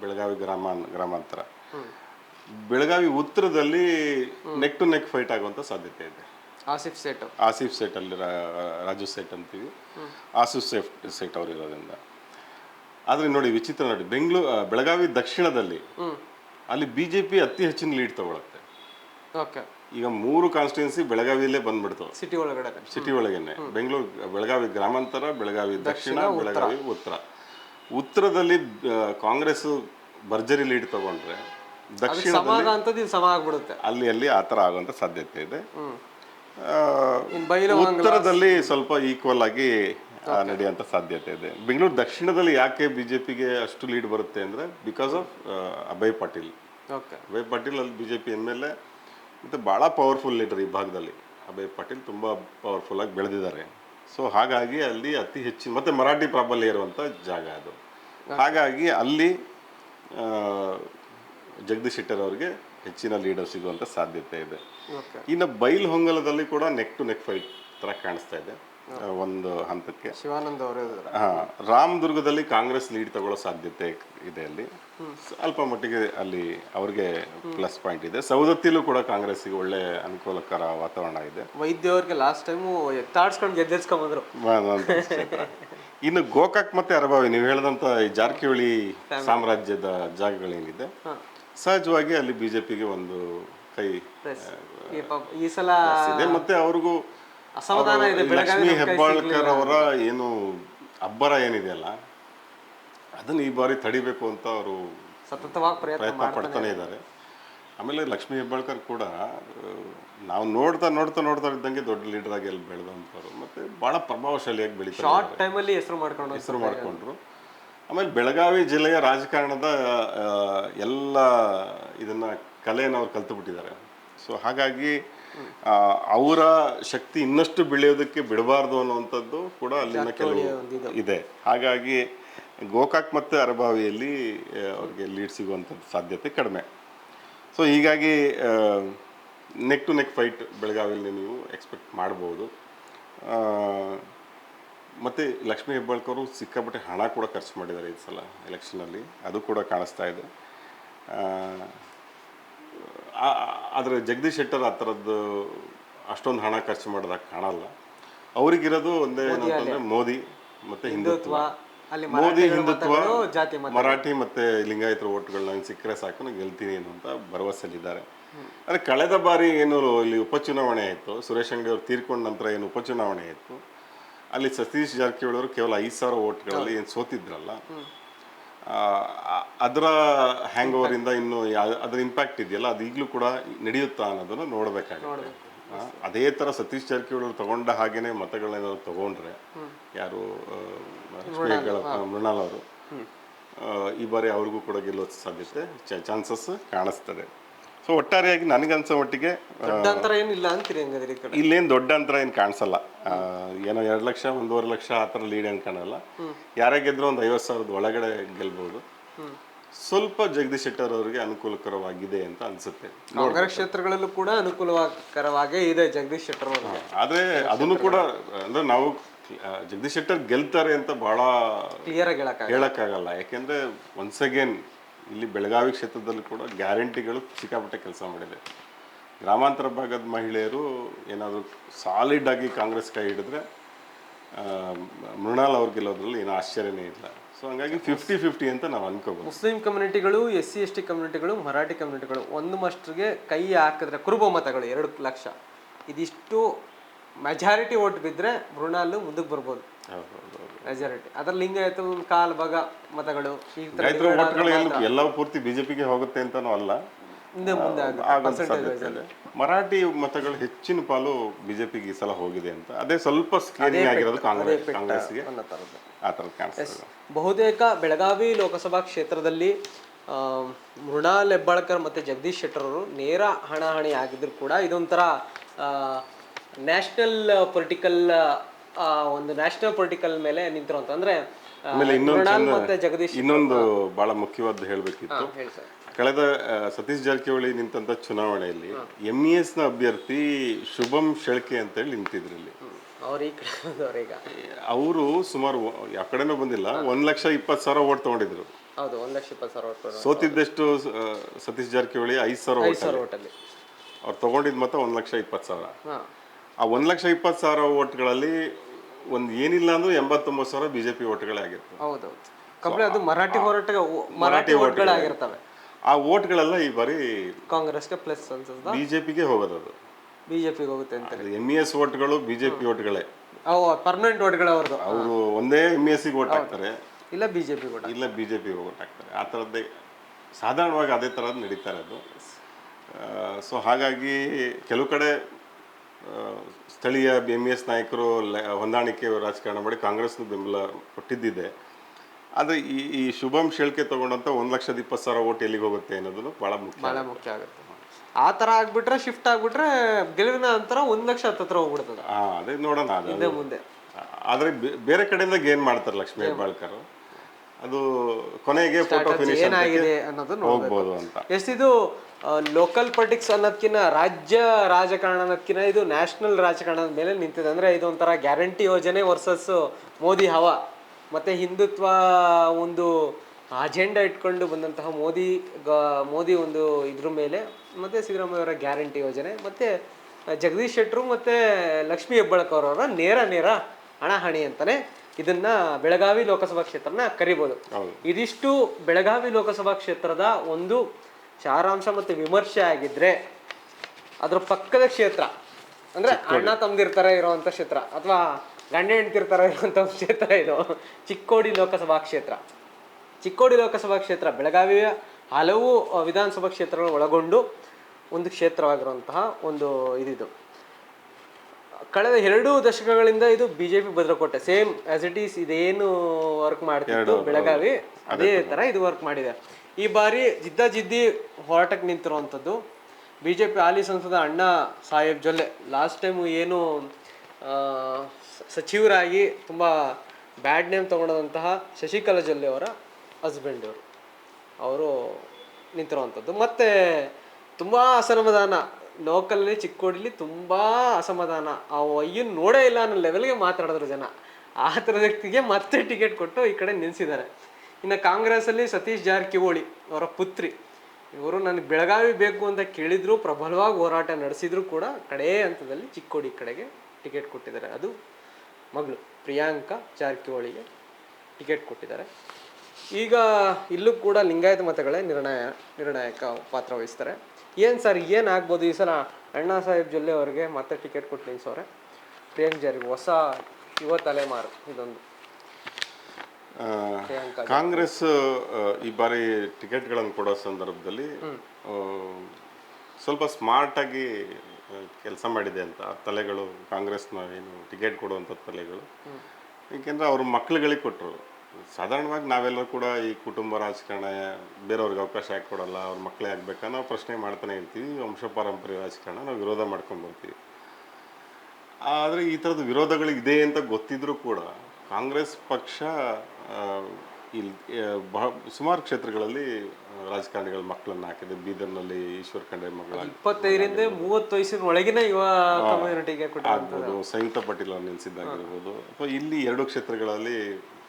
ಬೆಳಗಾವಿ ಗ್ರಾಮ ಗ್ರಾಮಾಂತರ. ಬೆಳಗಾವಿ ಉತ್ತರದಲ್ಲಿ ನೆಕ್ ಟು ನೆಕ್ ಫೈಟ್ ಆಗುವಂತ ಸಾಧ್ಯತೆ ಇದೆ. ಆಸಿಫ್ ಸೇಟ್ ಆಸಿಫ್ ಸೇಟ್ ಅಲ್ಲಿ ರಾ- ರಾಜು ಸೇಟ್ ಅಂತೀವಿ. ಆಸಿಫ್ ಸೇಫ್ ಸೇಟ್ ಅವರು ಇರೋದ್ರಿಂದ. ಆದ್ರೆ ನೋಡಿ ವಿಚಿತ್ರ ನೋಡಿ ಬೆಂಗಳೂರು ಬೆಳಗಾವಿ ದಕ್ಷಿಣದಲ್ಲಿ ಅಲ್ಲಿ ಬಿಜೆಪಿ ಅತಿ ಹೆಚ್ಚಿನ ಲೀಡ್ ತಗೊಳುತ್ತೆ. ಓಕೆ. ಈಗ ಮೂರು ಕಾನ್ಸ್ಟಿಟ್ಯೂನ್ಸಿ ಬೆಳಗಾವಿಯಲ್ಲೇ ಬಂದ್ಬಿಡ್ತು ಸಿಟಿ ಒಳಗಡೆ ಸಿಟಿ ಒಳಗೇನೆ. ಬೆಂಗಳೂರು ಬೆಳಗಾವಿ ಗ್ರಾಮಾಂತರ ಬೆಳಗಾವಿ ದಕ್ಷಿಣ ಬೆಳಗಾವಿ ಉತ್ತರ. ಉತ್ತರದಲ್ಲಿ ಕಾಂಗ್ರೆಸ್ ಭರ್ಜರಿ ಲೀಡ್ ತಗೊಂಡ್ರೆ ದಕ್ಷಿಣ ಸಮ ಆಗ್ಬಿಡುತ್ತೆ. ಅಲ್ಲಿ ಅಲ್ಲಿ ಆ ಥರ ಆಗುವಂಥ ಸಾಧ್ಯತೆ ಇದೆ. ಉತ್ತರದಲ್ಲಿ ಸ್ವಲ್ಪ ಈಕ್ವಲ್ ಆಗಿ ನಡೆಯುವಂತ ನಡೆಯುವಂಥ ಸಾಧ್ಯತೆ ಇದೆ. ಬೆಂಗಳೂರು ದಕ್ಷಿಣದಲ್ಲಿ ಯಾಕೆ ಬಿಜೆಪಿಗೆ ಅಷ್ಟು ಲೀಡ್ ಬರುತ್ತೆ ಅಂದ್ರೆ because of Abhay Patil. Okay Abhay Patil ಅಲ್ಲಿ ಬಿಜೆಪಿ ಎಂ ಎಲ್ ಎ ಮತ್ತೆ ಬಹಳ ಪವರ್ಫುಲ್ ಲೀಡರ್ ಈ ಭಾಗದಲ್ಲಿ. ಅಭಯ್ ಪಾಟೀಲ್ ತುಂಬಾ ಪವರ್ಫುಲ್ ಆಗಿ ಬೆಳೆದಿದ್ದಾರೆ. ಸೊ ಹಾಗಾಗಿ ಅಲ್ಲಿ ಅತಿ ಹೆಚ್ಚಿನ ಮತ್ತೆ ಮರಾಠಿ ಪ್ರಾಬಲ್ಯ ಇರುವಂತ ಜಾಗ ಅದು. ಹಾಗಾಗಿ ಅಲ್ಲಿ ಜಗದೀಶ್ ಶೆಟ್ಟರ್ ಅವರಿಗೆ ಹೆಚ್ಚಿನ ಲೀಡರ್ ಸಿಗುವಂಥ ಸಾಧ್ಯತೆ ಇದೆ. ಇನ್ನು ಬೈಲ್ ಹೊಂಗಲದಲ್ಲಿ ಕೂಡ ನೆಕ್ ಟು ನೆಕ್ ಫೈಟ್ ಥರ ಕಾಣಿಸ್ತಾ ಇದೆ ಒಂದು ಹಂತಕ್ಕೆ. ಶಿವಾನಂದ ಅವರೇ ರಾಮದುರ್ಗದಲ್ಲಿ ಕಾಂಗ್ರೆಸ್ ಲೀಡ್ ತಗೊಳ್ಳೋ ಸಾಧ್ಯತೆ ಇದೆ ಅಲ್ಲಿ. ಸ್ವಲ್ಪ ಮಟ್ಟಿಗೆ ಅಲ್ಲಿ ಅವ್ರಿಗೆ ಪ್ಲಸ್ ಪಾಯಿಂಟ್ ಇದೆ. ಸೌದತ್ತಿಲು ಕೂಡ ಕಾಂಗ್ರೆಸ್ಸಿಗೆ ಒಳ್ಳೆ ಅನುಕೂಲಕರ ವಾತಾವರಣ ಇದೆ. ವೈದ್ಯ ಅವ್ರಿಗೆ ಲಾಸ್ಟ್ ಟೈಮು ತಾಡ್ಸ್ಕೊಂಡು ಗೆದ್ದಿಸ್ಕೊಂಡ್ಬಂದ್ರು. ಇನ್ನು ಗೋಕಾಕ್ ಮತ್ತೆ ಅರಬಾವಿ ನೀವು ಹೇಳಿದಂತ ಈ ಜಾರಕಿಹೊಳಿ ಸಾಮ್ರಾಜ್ಯದ ಜಾಗಗಳೇನಿದೆ ಸಹಜವಾಗಿ ಅಲ್ಲಿ ಬಿಜೆಪಿಗೆ ಒಂದು ಕೈ ಈ ಪಾಪ- ಈ ಸಲ ಇದೆ. ಮತ್ತೆ ಅವ್ರಿಗೂ ಅಸಮಾಧಾನ ಇದೆ. ಅವರು ಲಕ್ಷ್ಮೀ ಹೆಬ್ಬಾಳ್ಕರ್ ಅವರ ಏನು ಅಬ್ಬರ ಏನಿದೆಯಲ್ಲ ಅದನ್ನ ಈ ಬಾರಿ ತಡಿಬೇಕು ಅಂತ ಅವರು ಸತತವಾಗಿ ಪ್ರಯತ್ನ ಪ್ರಯತ್ನ ಪಡ್ತಾನೆ ಇದ್ದಾರೆ. ಆಮೇಲೆ ಲಕ್ಷ್ಮೀ ಹೆಬ್ಬಾಳ್ಕರ್ ಕೂಡ ನಾವು ನೋಡ್ತಾ ನೋಡ್ತಾ ನೋಡ್ತಾ ಇದ್ದಂಗೆ ದೊಡ್ಡ ಲೀಡರ್ ಆಗಿ ಅಲ್ಲಿ ಬೆಳೆದಂಥವ್ರು. ಮತ್ತೆ ಬಹಳ ಪ್ರಭಾವಶಾಲಿಯಾಗಿ ಬೆಳಿತಾರೆ. ಶಾರ್ಟ್ ಟೈಮಲ್ಲಿ ಹೆಸರು ಮಾಡ್ಕೊಂಡು ಹೆಸರು ಮಾಡಿಕೊಂಡ್ರು. ಆಮೇಲೆ ಬೆಳಗಾವಿ ಜಿಲ್ಲೆಯ ರಾಜಕಾರಣದ ಎಲ್ಲ ಇದನ್ನ ಕಲೆಯನ್ನು ಅವ್ರು ಕಲ್ತು ಬಿಟ್ಟಿದ್ದಾರೆ ಸೊ ಹಾಗಾಗಿ ಅವರ ಶಕ್ತಿ ಇನ್ನಷ್ಟು ಬೆಳೆಯೋದಕ್ಕೆ ಬಿಡಬಾರ್ದು ಅನ್ನುವಂಥದ್ದು ಕೂಡ ಅಲ್ಲಿನ ಕೆಲವು ಇದೆ. ಹಾಗಾಗಿ ಗೋಕಾಕ್ ಮತ್ತು ಅರಬಾವಿಯಲ್ಲಿ ಅವ್ರಿಗೆ ಲೀಡ್ ಸಿಗುವಂಥದ್ದು ಸಾಧ್ಯತೆ ಕಡಿಮೆ. ಸೊ ಹೀಗಾಗಿ ನೆಕ್ ಟು ನೆಕ್ ಫೈಟ್ ಬೆಳಗಾವಿಯಲ್ಲಿ ನೀವು ಎಕ್ಸ್ಪೆಕ್ಟ್ ಮಾಡ್ಬೋದು. ಮತ್ತು ಲಕ್ಷ್ಮೀ ಹೆಬ್ಬಾಳ್ಕರು ಸಿಕ್ಕಾಪಟ್ಟೆ ಹಣ ಕೂಡ ಖರ್ಚು ಮಾಡಿದ್ದಾರೆ ಈ ಸಲ ಎಲೆಕ್ಷನಲ್ಲಿ ಅದು ಕೂಡ ಕಾಣಿಸ್ತಾ ಇದೆ. ಆದರೆ ಜಗದೀಶ್ ಶೆಟ್ಟರ್ ಆ ಥರದ್ದು ಅಷ್ಟೊಂದು ಹಣ ಖರ್ಚು ಮಾಡಿದಾಗ ಕಾಣಲ್ಲ. ಅವರಿಗಿರೋದು ಒಂದೇ ಏನಂತಂದ್ರೆ ಮೋದಿ ಮತ್ತೆ ಹಿಂದುತ್ವ. ಮೋದಿ ಹಿಂದುತ್ವ ಮರಾಠಿ ಮತ್ತೆ ಲಿಂಗಾಯತರ ಓಟ್ಗಳನ್ನ ಸಿಕ್ಕರೆ ಸಾಕು ನಾನು ಗೆಲ್ತೀನಿ ಭರವಸೆ ಇದ್ದಾರೆ ಆದರೆ ಕಳೆದ ಬಾರಿ ಏನು ಇಲ್ಲಿ ಉಪಚುನಾವಣೆ ಆಯಿತು. ಸುರೇಶ್ ಅಂಗಡಿ ಅವರು ತೀರ್ಕೊಂಡ ನಂತರ ಏನು ಉಪಚುನಾವಣೆ ಆಯಿತು. ಅಲ್ಲಿ ಸತೀಶ್ ಜಾರಕಿಹೊಳಿ ಅವರು ಕೇವಲ ಐದು ಸಾವಿರ ಓಟ್ಗಳಲ್ಲಿ ಏನು ಸೋತಿದ್ರಲ್ಲ? ಅದರ ಹ್ಯಾಂಗ್ ಓವರಿಂದ ಇನ್ನು ಅದರ ಇಂಪ್ಯಾಕ್ಟ್ ಇದೆಯಲ್ಲ? ಅದು ಈಗಲೂ ಕೂಡ ನಡೆಯುತ್ತಾ ಅನ್ನೋದನ್ನು ನೋಡಬೇಕಾಗುತ್ತೆ. ಅದೇ ಥರ ಸತೀಶ್ ಜಾರಕಿಹೊಳಿ ಅವರು ತಗೊಂಡ ಹಾಗೇನೆ ಮತಗಳೇನಾದ್ರು ತಗೊಂಡ್ರೆ ಯಾರು ಮೃಣಾಲ್ ಅವರು. ಈ ಬಾರಿ ಅವ್ರಿಗೂ ಕೂಡ ಗೆಲ್ಲೋ ಸಾಧ್ಯತೆ ಚಾನ್ಸಸ್ ಕಾಣಿಸ್ತದೆ. ಸೊ ಒಟ್ಟಾರೆಯಾಗಿ ನನಗನ್ಸೋ ಮಟ್ಟಿಗೆ ಆ, ದೊಡ್ಡ ಅಂತರ ಏನಿಲ್ಲ ಅಂತೀರಿ ಹಂಗಾದ್ರೆ ಈ ಕಡೆ? ಇಲ್ಲೇನು ದೊಡ್ಡ ಅಂತರ ಏನು ಕಾಣಿಸಲ್ಲ. ಏನೋ ಎರಡು ಲಕ್ಷ ಒಂದೂವರೆ ಲಕ್ಷ ಆ ಥರ ಲೀಡ್ ಏನು ಕಾಣಲ್ಲ. ಯಾರೇ ಗೆದ್ರು ಒಂದು ಐವತ್ತು ಸಾವಿರದ ಒಳಗಡೆ ಗೆಲ್ಬೋದು. ಸ್ವಲ್ಪ ಜಗದೀಶ್ ಶೆಟ್ಟರ್ ಅವರಿಗೆ ಅನುಕೂಲಕರವಾಗಿದೆ ಅಂತ ಅನ್ಸುತ್ತೆ. ನಗರ ಕ್ಷೇತ್ರಗಳಲ್ಲೂ ಕೂಡ ಅನುಕೂಲಕರವಾಗೇ ಇದೆ ಜಗದೀಶ್ ಶೆಟ್ಟರ್ ಅವರಿಗೆ. ಆದ್ರೆ ಅದನ್ನು ಕೂಡ ಅಂದ್ರೆ ನಾವು ಜಗದೀಶ್ ಶೆಟ್ಟರ್ ಗೆಲ್ತಾರೆ ಅಂತ ಬಹಳ ಕ್ಲಿಯರ್ ಆಗಿ ಹೇಳಕ್ ಹೇಳಕ್ಕಾಗಲ್ಲ. ಯಾಕೆಂದ್ರೆ ಒನ್ಸ್ ಅಗೇನ್ ಇಲ್ಲಿ ಬೆಳಗಾವಿ ಕ್ಷೇತ್ರದಲ್ಲಿ ಕೂಡ ಗ್ಯಾರಂಟಿಗಳು ಸಿಕ್ಕಾಪಟ್ಟೆ ಕೆಲಸ ಮಾಡಿದೆ. ಗ್ರಾಮಾಂತರ ಭಾಗದ ಮಹಿಳೆಯರು ಏನಾದರೂ ಸಾಲಿಡ್ ಆಗಿ ಕಾಂಗ್ರೆಸ್ ಕೈ ಹಿಡಿದ್ರೆ ಮೃಣಾಲ್ ಅವ್ರು ಗೆಲ್ಲೋದ್ರಲ್ಲಿ ಏನೂ ಆಶ್ಚರ್ಯನೇ ಇಲ್ಲ. ಸೊ ಹಂಗಾಗಿ ಫಿಫ್ಟಿ ಫಿಫ್ಟಿ ಅಂತ ನಾವು ಅನ್ಕೋಬೋದು. ಮುಸ್ಲಿಂ ಕಮ್ಯುನಿಟಿಗಳು ಎಸ್ ಸಿ ಎಸ್ ಟಿ ಕಮ್ಯುನಿಟಿಗಳು ಮರಾಠಿ ಕಮ್ಯುನಿಟಿಗಳು ಒಂದು ಮಸ್ಟ್ರಿಗೆ ಕೈ ಹಾಕಿದ್ರೆ ಕುರುಬ ಮತಗಳು ಎರಡು ಲಕ್ಷ. ಇದಿಷ್ಟು ಮೆಜಾರಿಟಿ ಓಟ್ ಬಿದ್ದರೆ ಮೃಣಾಲ್ ಮುಂದಕ್ಕೆ ಬರ್ಬೋದು. ಮೆಜಾರಿಟಿ ಅದ್ರ ಲಿಂಗಾಯತ ಒಂದು ಕಾಲ್ ಭಾಗ ಮತಗಳು ಈ ರೈತರ ಓಟ್ಗಳು ಎಲ್ಲ ಎಲ್ಲವೂ ಪೂರ್ತಿ ಬಿಜೆಪಿಗೆ ಹೋಗುತ್ತೆ ಅಂತಾನೂ ಅಲ್ಲ. ಮುಂದೆ ಮುಂದೆ ಆಗುತ್ತೆ ಆಗೋ ಸಾಧ್ಯತೆ ಇದೆ. ಮರಾಠಿ ಮತಗಳು ಹೆಚ್ಚಿನ ಪಾಲು ಬಿಜೆಪಿಗೆ ಈ ಸಲ ಹೋಗಿದೆ ಅಂತ. ಅದೇ ಸ್ವಲ್ಪ ಸ್ಕೇರಿಂಗ್ ಆಗಿರೋದು ಕಾಂಗ್ರೆಸ್ ಕಾಂಗ್ರೆಸ್ಗೆ ಅನ್ನೋ ಥರದ್ದು. ಆ ಥರದ್ದು ಕಾಣಿಸ್ತದೆ ಬಹುತೇಕ ಬೆಳಗಾವಿ ಲೋಕಸಭಾ ಕ್ಷೇತ್ರದಲ್ಲಿ ಆ, ಮೃಣಾಲ್ ಹೆಬ್ಬಾಳ್ಕರ್ ಮತ್ತೆ ಜಗದೀಶ್ ಶೆಟ್ಟರ್ ಅವರು ನೇರ ಹಣಾಹಣಿ ಆಗಿದ್ರು ಕೂಡ ಇದೊಂಥರ ನ್ಯಾಷನಲ್ ಪೊಲಿಟಿಕಲ್ ಒಂದು ನ್ಯಾಷನಲ್ ಪೊಲಿಟಿಕಲ್ ಮೇಲೆ ನಿಂತಿರುವಂತ ಅಂದ್ರೆ ಆಮೇಲೆ ಇನ್ನೊಂದು ಮೃಣಾಲ್ ಚಂದ- ಮತ್ತೆ ಜಗದೀಶ್ ಇನ್ನೊಂದು ಬಹಳ ಮುಖ್ಯವಾದ ಹೇಳಬೇಕಿತ್ತು. ಹೇಳಿ ಸರ್. ಕಳೆದ ಸತೀಶ್ ಜಾರಕಿಹೊಳಿ ನಿಂತಂತ ಚುನಾವಣೆಯಲ್ಲಿ ಎಂ ಇ ಎಸ್ನ ಅಭ್ಯರ್ಥಿ ಶುಭಂ ಶೆಳ್ಕೆ ಅಂತೇಳಿ ನಿಂತಿದ್ರು ಇಲ್ಲಿ. ಅವ್ರು ಸುಮಾರು ಯಾವ ಕಡೆನೂ ಬಂದಿಲ್ಲ ಒಂದ್ ಲಕ್ಷ ಇಪ್ಪತ್ತು ಸಾವಿರ ಓಟ್ ತಗೊಂಡಿದ್ರು. ಸೋತಿದ್ದೆಷ್ಟು ಸತೀಶ್ ಜಾರಕಿಹೊಳಿ? ಐದು ಸಾವಿರ ಓಟ್ ಅವ್ರು ತಗೊಂಡಿದ್ ಮತ್ತೆ ಒಂದ್ ಲಕ್ಷ ಇಪ್ಪತ್ತು ಸಾವಿರ. ಆ ಒಂದ್ ಲಕ್ಷ ಇಪ್ಪತ್ತು ಸಾವಿರ ಓಟ್ಗಳಲ್ಲಿ ಒಂದ್ ಏನಿಲ್ಲ ಅಂದ್ರೆ ಎಂಬತ್ತೊಂಬತ್ತು ಸಾವಿರ ಬಿಜೆಪಿ ಓಟ್ಗಳೇ ಆಗಿರ್ತವೆ. ಹೌದೌದು. ಕಂಪ್ಲೀಟ್ ಅದು ಮರಾಠಿ ಹೋರಾಟ ಮರಾಠಿ ಓಟ್ಗಳಾಗಿರ್ತವೆ ಆ ಓಟ್ಗಳೆಲ್ಲ ಈ ಬಾರಿ ಕಾಂಗ್ರೆಸ್ಗೆ ಪ್ಲಸ್ ಅನ್ಸುತ್ತಾ ಬಿಜೆಪಿಗೆ ಹೋಗೋದು ಅದು ಬಿಜೆಪಿಗೆ ಹೋಗುತ್ತೆ ಅಂತ ಎಂ ಎಸ್ ಓಟ್ಗಳು ಬಿಜೆಪಿ ಓಟ್ಗಳೇ ಅವು ಪರ್ಮನೆಂಟ್ ಓಟ್ಗಳು ಅವ್ರದ್ದು. ಅವರು ಒಂದೇ ಎಂ ಎಸ್ಸಿಗೆ ಓಟ್ ಹಾಕ್ತಾರೆ. ಇಲ್ಲ ಬಿಜೆಪಿ ಓಟ್ ಇಲ್ಲ ಬಿಜೆಪಿ ಓಟ್ ಹಾಕ್ತಾರೆ. ಆ ಥರದ್ದೇ ಸಾಧಾರಣವಾಗಿ ಅದೇ ಥರದ್ದು ನಡೀತಾರೆ ಅದು ಸೊ ಹಾಗಾಗಿ ಕೆಲವು ಕಡೆ ಆ, ಬಿ ಎಂ ಎಸ್ ನಾಯಕರು ಹೊಂದಾಣಿಕೆ ರಾಜಕಾರಣ ಮಾಡಿ ಕಾಂಗ್ರೆಸ್ನ ಬೆಂಬಲ ಕೊಟ್ಟಿದ್ದಿದೆ. ಆದರೆ ಈ ಈ ಶುಭಂ ಶೇಳ್ಕೆ ತಗೊಂಡಂತ ಒಂದು ಲಕ್ಷದ ಇಪ್ಪತ್ತು ಸಾವಿರ ಓಟ್ ಎಲ್ಲಿಗೆ ಹೋಗುತ್ತೆ ಅನ್ನೋದನ್ನು ಭಾಳ ಮುಖ್ಯ. ಬಹಳ ಮುಖ್ಯ ಆಗುತ್ತೆ. ಆ ತರ ಆಗ್ಬಿಟ್ರೆ ಶಿಫ್ಟ್ ಆಗ್ಬಿಟ್ರೆ ಗೆಲುವಿನ ನಂತರ ಒಂದ್ ಲಕ್ಷ ಹತ್ತತ್ರ ಹೋಗ್ಬಿಡ್ತದೆ. ಆ, ಅದೇ ನೋಡೋಣ ಅದೇ. ಮುಂದೆ. ಆದರೆ ಬೇರೆ ಕಡೆಯಿಂದ ಗೇನ್ ಮಾಡ್ತಾರೆ ಲಕ್ಷ್ಮೀ ಹೆಬ್ಬಾಳ್ಕರ್. ಅದು ಕೊನೆಗೆ ಫೋಟೋ ಫಿನಿಶ್ ಏನಾಗಿದೆ ಅನ್ನೋದು ಹೋಗ್ಬೋದು ಅಂತ. ಎಷ್ಟಿದು ಲೋಕಲ್ ಪೊಲಿಟಿಕ್ಸ್ ಅನ್ನೋದಕ್ಕಿಂತ ರಾಜ್ಯ ರಾಜಕಾರಣ ಇದು ನ್ಯಾಷನಲ್ ರಾಜಕಾರಣದ ಮೇಲೆ ನಿಂತಿದೆ. ಅಂದ್ರೆ ಇದು ಒಂಥರ ಗ್ಯಾರಂಟಿ ಯೋಜನೆ ವರ್ಸಸ್ ಮೋದಿ ಹವಾ. ಮತ್ತೆ ಹಿಂದುತ್ವ ಒಂದು ಅಜೆಂಡಾ ಇಟ್ಕೊಂಡು ಬಂದಂತಹ ಮೋದಿ ಗ- ಮೋದಿ ಒಂದು ಇದ್ರ ಮೇಲೆ ಮತ್ತೆ ಸಿದ್ದರಾಮಯ್ಯ ಅವರ ಗ್ಯಾರಂಟಿ ಯೋಜನೆ ಮತ್ತೆ ಜಗದೀಶ್ ಶೆಟ್ಟರು ಮತ್ತೆ ಲಕ್ಷ್ಮೀ ಹೆಬ್ಬಾಳ್ಕರ್ ಅವರ ನೇರ ನೇರ ಹಣಾಹಣಿ ಅಂತಾನೆ ಇದನ್ನ ಬೆಳಗಾವಿ ಲೋಕಸಭಾ ಕ್ಷೇತ್ರನ ಕರಿಬೋದು. ಹೌದು. ಇದಿಷ್ಟು ಬೆಳಗಾವಿ ಲೋಕಸಭಾ ಕ್ಷೇತ್ರದ ಒಂದು ಸಾರಾಂಶ ಮತ್ತು ವಿಮರ್ಶೆ ಆಗಿದ್ರೆ ಅದ್ರ ಪಕ್ಕದ ಕ್ಷೇತ್ರ ಅಂದ್ರೆ ಅಣ್ಣ ತಮ್ದಿರ್ತಾರ ಇರುವಂತ ಕ್ಷೇತ್ರ ಅಥವಾ ಗಂಡ ಹೆಂಡ್ತಿರ್ತಾರ ಇರುವಂತ ಕ್ಷೇತ್ರ ಇದು. ಚಿಕ್ಕೋಡಿ ಲೋಕಸಭಾ ಕ್ಷೇತ್ರ. ಚಿಕ್ಕೋಡಿ ಲೋಕಸಭಾ ಕ್ಷೇತ್ರ ಬೆಳಗಾವಿಯ ಹಲವು ವಿಧಾನಸಭಾ ಕ್ಷೇತ್ರಗಳು ಒಳಗೊಂಡು ಒಂದು ಕ್ಷೇತ್ರವಾಗಿರುವಂತಹ ಒಂದು ಇದಿದು. ಕಳೆದ ಎರಡು ದಶಕಗಳಿಂದ ಇದು ಬಿಜೆಪಿ ಭದ್ರಕೋಟೆ ಸೇಮ್ ಆಸ್ ಇಟ್ ಈಸ್ ಇದೇನು ವರ್ಕ್ ಮಾಡ್ತಿತ್ತು ಬೆಳಗಾವಿ ಅದೇ ತರ ಇದು ವರ್ಕ್ ಮಾಡಿದೆ. ಈ ಬಾರಿ ಜಿದ್ದಾಜಿದ್ದಿ ಹೋರಾಟಕ್ಕೆ ನಿಂತಿರುವಂಥದ್ದು ಬಿಜೆಪಿ ಹಾಲಿ ಸಂಸದ ಅಣ್ಣಾ ಸಾಹೇಬ್ ಜೊಲ್ಲೆ. ಲಾಸ್ಟ್ ಟೈಮ್ ಏನು ಸಚಿವರಾಗಿ ತುಂಬ ಬ್ಯಾಡ್ ನೇಮ್ ತಗೊಂಡಂತಹ ಶಶಿಕಲಾ ಜೊಲ್ಲೆ ಅವರ ಹಸ್ಬೆಂಡ್ ಅವರು ಅವರು ನಿಂತಿರುವಂಥದ್ದು. ಮತ್ತೆ ತುಂಬ ಅಸಮಾಧಾನ ಲೋಕಲಲ್ಲಿ ಚಿಕ್ಕೋಡಿಲಿ ತುಂಬ ಅಸಮಾಧಾನ. ಆ ಅಯ್ಯನ್ ನೋಡೇ ಇಲ್ಲ ಅನ್ನೋ ಲೆವೆಲ್ಗೆ ಮಾತಾಡಿದ್ರು ಜನ. ಆ ಥರ ವ್ಯಕ್ತಿಗೆ ಮತ್ತೆ ಟಿಕೆಟ್ ಕೊಟ್ಟು ಈ ಕಡೆ ನಿಲ್ಲಿಸಿದ್ದಾರೆ ಇನ್ನು ಕಾಂಗ್ರೆಸ್ಸಲ್ಲಿ ಸತೀಶ್ ಜಾರಕಿಹೊಳಿ ಅವರ ಪುತ್ರಿ. ಇವರು ನನಗೆ ಬೆಳಗಾವಿ ಬೇಕು ಅಂತ ಕೇಳಿದ್ರು, ಪ್ರಬಲವಾಗಿ ಹೋರಾಟ ನಡೆಸಿದ್ರು ಕೂಡ ಕಡೇ ಹಂತದಲ್ಲಿ ಚಿಕ್ಕೋಡಿ ಕಡೆಗೆ ಟಿಕೆಟ್ ಕೊಟ್ಟಿದ್ದಾರೆ. ಅದು ಮಗಳು ಪ್ರಿಯಾಂಕಾ ಜಾರಕಿಹೊಳಿಗೆ ಟಿಕೆಟ್ ಕೊಟ್ಟಿದ್ದಾರೆ. ಈಗ ಇಲ್ಲೂ ಕೂಡ ಲಿಂಗಾಯತ ಮತಗಳೇ ನಿರ್ಣಯ ನಿರ್ಣಾಯಕ ಪಾತ್ರ ವಹಿಸ್ತಾರೆ. ಏನು ಸರ್ ಏನು ಆಗ್ಬೋದು ಈ ಸಲ ಅಣ್ಣಾ ಸಾಹೇಬ್ ಜೊಲ್ಲೆ ಅವರಿಗೆ ಮತ್ತೆ ಟಿಕೆಟ್ ಕೊಟ್ಟು ನಿಲ್ಸವ್ರೆ ಪ್ರಿಯಾಂಕ್ ಜಾರಿಗೆ ಹೊಸ ಯುವ ತಲೆಮಾರು ಇದೊಂದು. ಕಾಂಗ್ರೆಸ್ ಈ ಬಾರಿ ಟಿಕೆಟ್ಗಳನ್ನು ಕೊಡೋ ಸಂದರ್ಭದಲ್ಲಿ ಸ್ವಲ್ಪ ಸ್ಮಾರ್ಟಾಗಿ ಕೆಲಸ ಮಾಡಿದೆ ಅಂತ. ಆ ತಲೆಗಳು ಕಾಂಗ್ರೆಸ್ನ ಏನು ಟಿಕೆಟ್ ಕೊಡುವಂಥ ತಲೆಗಳು. ಏಕೆಂದರೆ ಅವರು ಮಕ್ಳುಗಳಿಗೆ ಕೊಟ್ಟರು. ಸಾಧಾರಣವಾಗಿ ನಾವೆಲ್ಲರೂ ಕೂಡ ಈ ಕುಟುಂಬ ರಾಜಕಾರಣ ಬೇರೆಯವ್ರಿಗೆ ಅವಕಾಶ ಯಾಕೆ ಕೊಡಲ್ಲ ಅವ್ರ ಮಕ್ಕಳೇ ಆಗ್ಬೇಕಾ ನಾವು ಪ್ರಶ್ನೆ ಮಾಡ್ತಾನೆ ಇರ್ತೀವಿ. ವಂಶ ಪಾರಂಪರ್ಯ ರಾಜಕಾರಣ ನಾವು ವಿರೋಧ ಮಾಡ್ಕೊಂಡು ಬರ್ತೀವಿ. ಆದರೆ ಈ ಥರದ ವಿರೋಧಗಳಿದೆ ಅಂತ ಗೊತ್ತಿದ್ರೂ ಕೂಡ ಕಾಂಗ್ರೆಸ್ ಪಕ್ಷ ಇಲ್ಲಿ ಬಹ ಸುಮಾರು ಕ್ಷೇತ್ರಗಳಲ್ಲಿ ರಾಜಕಾರಣಿಗಳ ಮಕ್ಕಳನ್ನ ಹಾಕಿದೆ. ಬೀದರ್ನಲ್ಲಿ ಈಶ್ವರ್ ಖಂಡ್ರೆ ಮಗಳ ಇಪ್ಪತ್ತೈದರಿಂದ ಮೂವತ್ತು ವಯಸ್ಸಿನ ಒಳಗಿನ ಯುವ ಕಮ್ಯುನಿಟಿಗೆ ಆಗ್ಬೋದು. ಸಂಯುಕ್ತ ಪಟೇಲ್ ಅವ್ರು ನಿಲ್ಸಿದ್ದಾಗಿರ್ಬೋದು. ಅಥವಾ ಇಲ್ಲಿ ಎರಡು ಕ್ಷೇತ್ರಗಳಲ್ಲಿ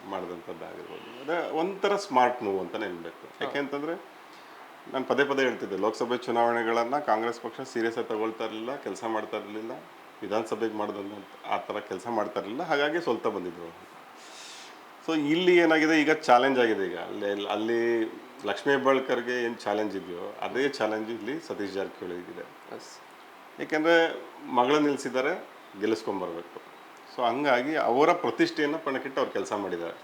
ಮಾಡಿದಂಥದ್ದಾಗಿರ್ಬೋದು ಅದೇ ಒಂಥರ ಸ್ಮಾರ್ಟ್ ಮೂವ್ ಅಂತಲೇ ಹೇಳಬೇಕು ಯಾಕೆಂತಂದರೆ ನಾನು ಪದೇ ಪದೇ ಹೇಳ್ತಿದ್ದೆ ಲೋಕಸಭೆ ಚುನಾವಣೆಗಳನ್ನು ಕಾಂಗ್ರೆಸ್ ಪಕ್ಷ ಸೀರಿಯಸ್ ಆಗಿ ತಗೊಳ್ತಾ ಇರಲಿಲ್ಲ ಕೆಲಸ ಮಾಡ್ತಾ ಇರಲಿಲ್ಲ ವಿಧಾನಸಭೆಗೆ ಮಾಡಿದಂಥ ಆ ಥರ ಕೆಲಸ ಮಾಡ್ತಾ ಇರಲಿಲ್ಲ ಹಾಗಾಗಿ ಸೋಲ್ತಾ ಬಂದಿದ್ರು. ಸೊ ಇಲ್ಲಿ ಏನಾಗಿದೆ ಈಗ ಚಾಲೆಂಜ್ ಆಗಿದೆ ಈಗ. ಅಲ್ಲಿ ಅಲ್ಲಿ ಲಕ್ಷ್ಮೀ ಹೆಬ್ಬಾಳ್ಕರ್ಗೆ ಏನು ಚಾಲೆಂಜ್ ಇದೆಯೋ ಅದೇ ಚಾಲೆಂಜ್ ಇಲ್ಲಿ ಸತೀಶ್ ಜಾರಕಿಹೊಳಿಗಿದೆ ಏಕೆಂದರೆ ಮಗಳ ನಿಲ್ಲಿಸಿದ್ದಾರೆ ಗೆಲ್ಲಿಸ್ಕೊಂಬರ್ಬೇಕು ಸೊ ಹಂಗಾಗಿ ಅವರ ಪ್ರತಿಷ್ಠೆಯನ್ನು ಪಣಕ್ಕಿಟ್ಟು ಅವ್ರು ಕೆಲಸ ಮಾಡಿದ್ದಾರೆ.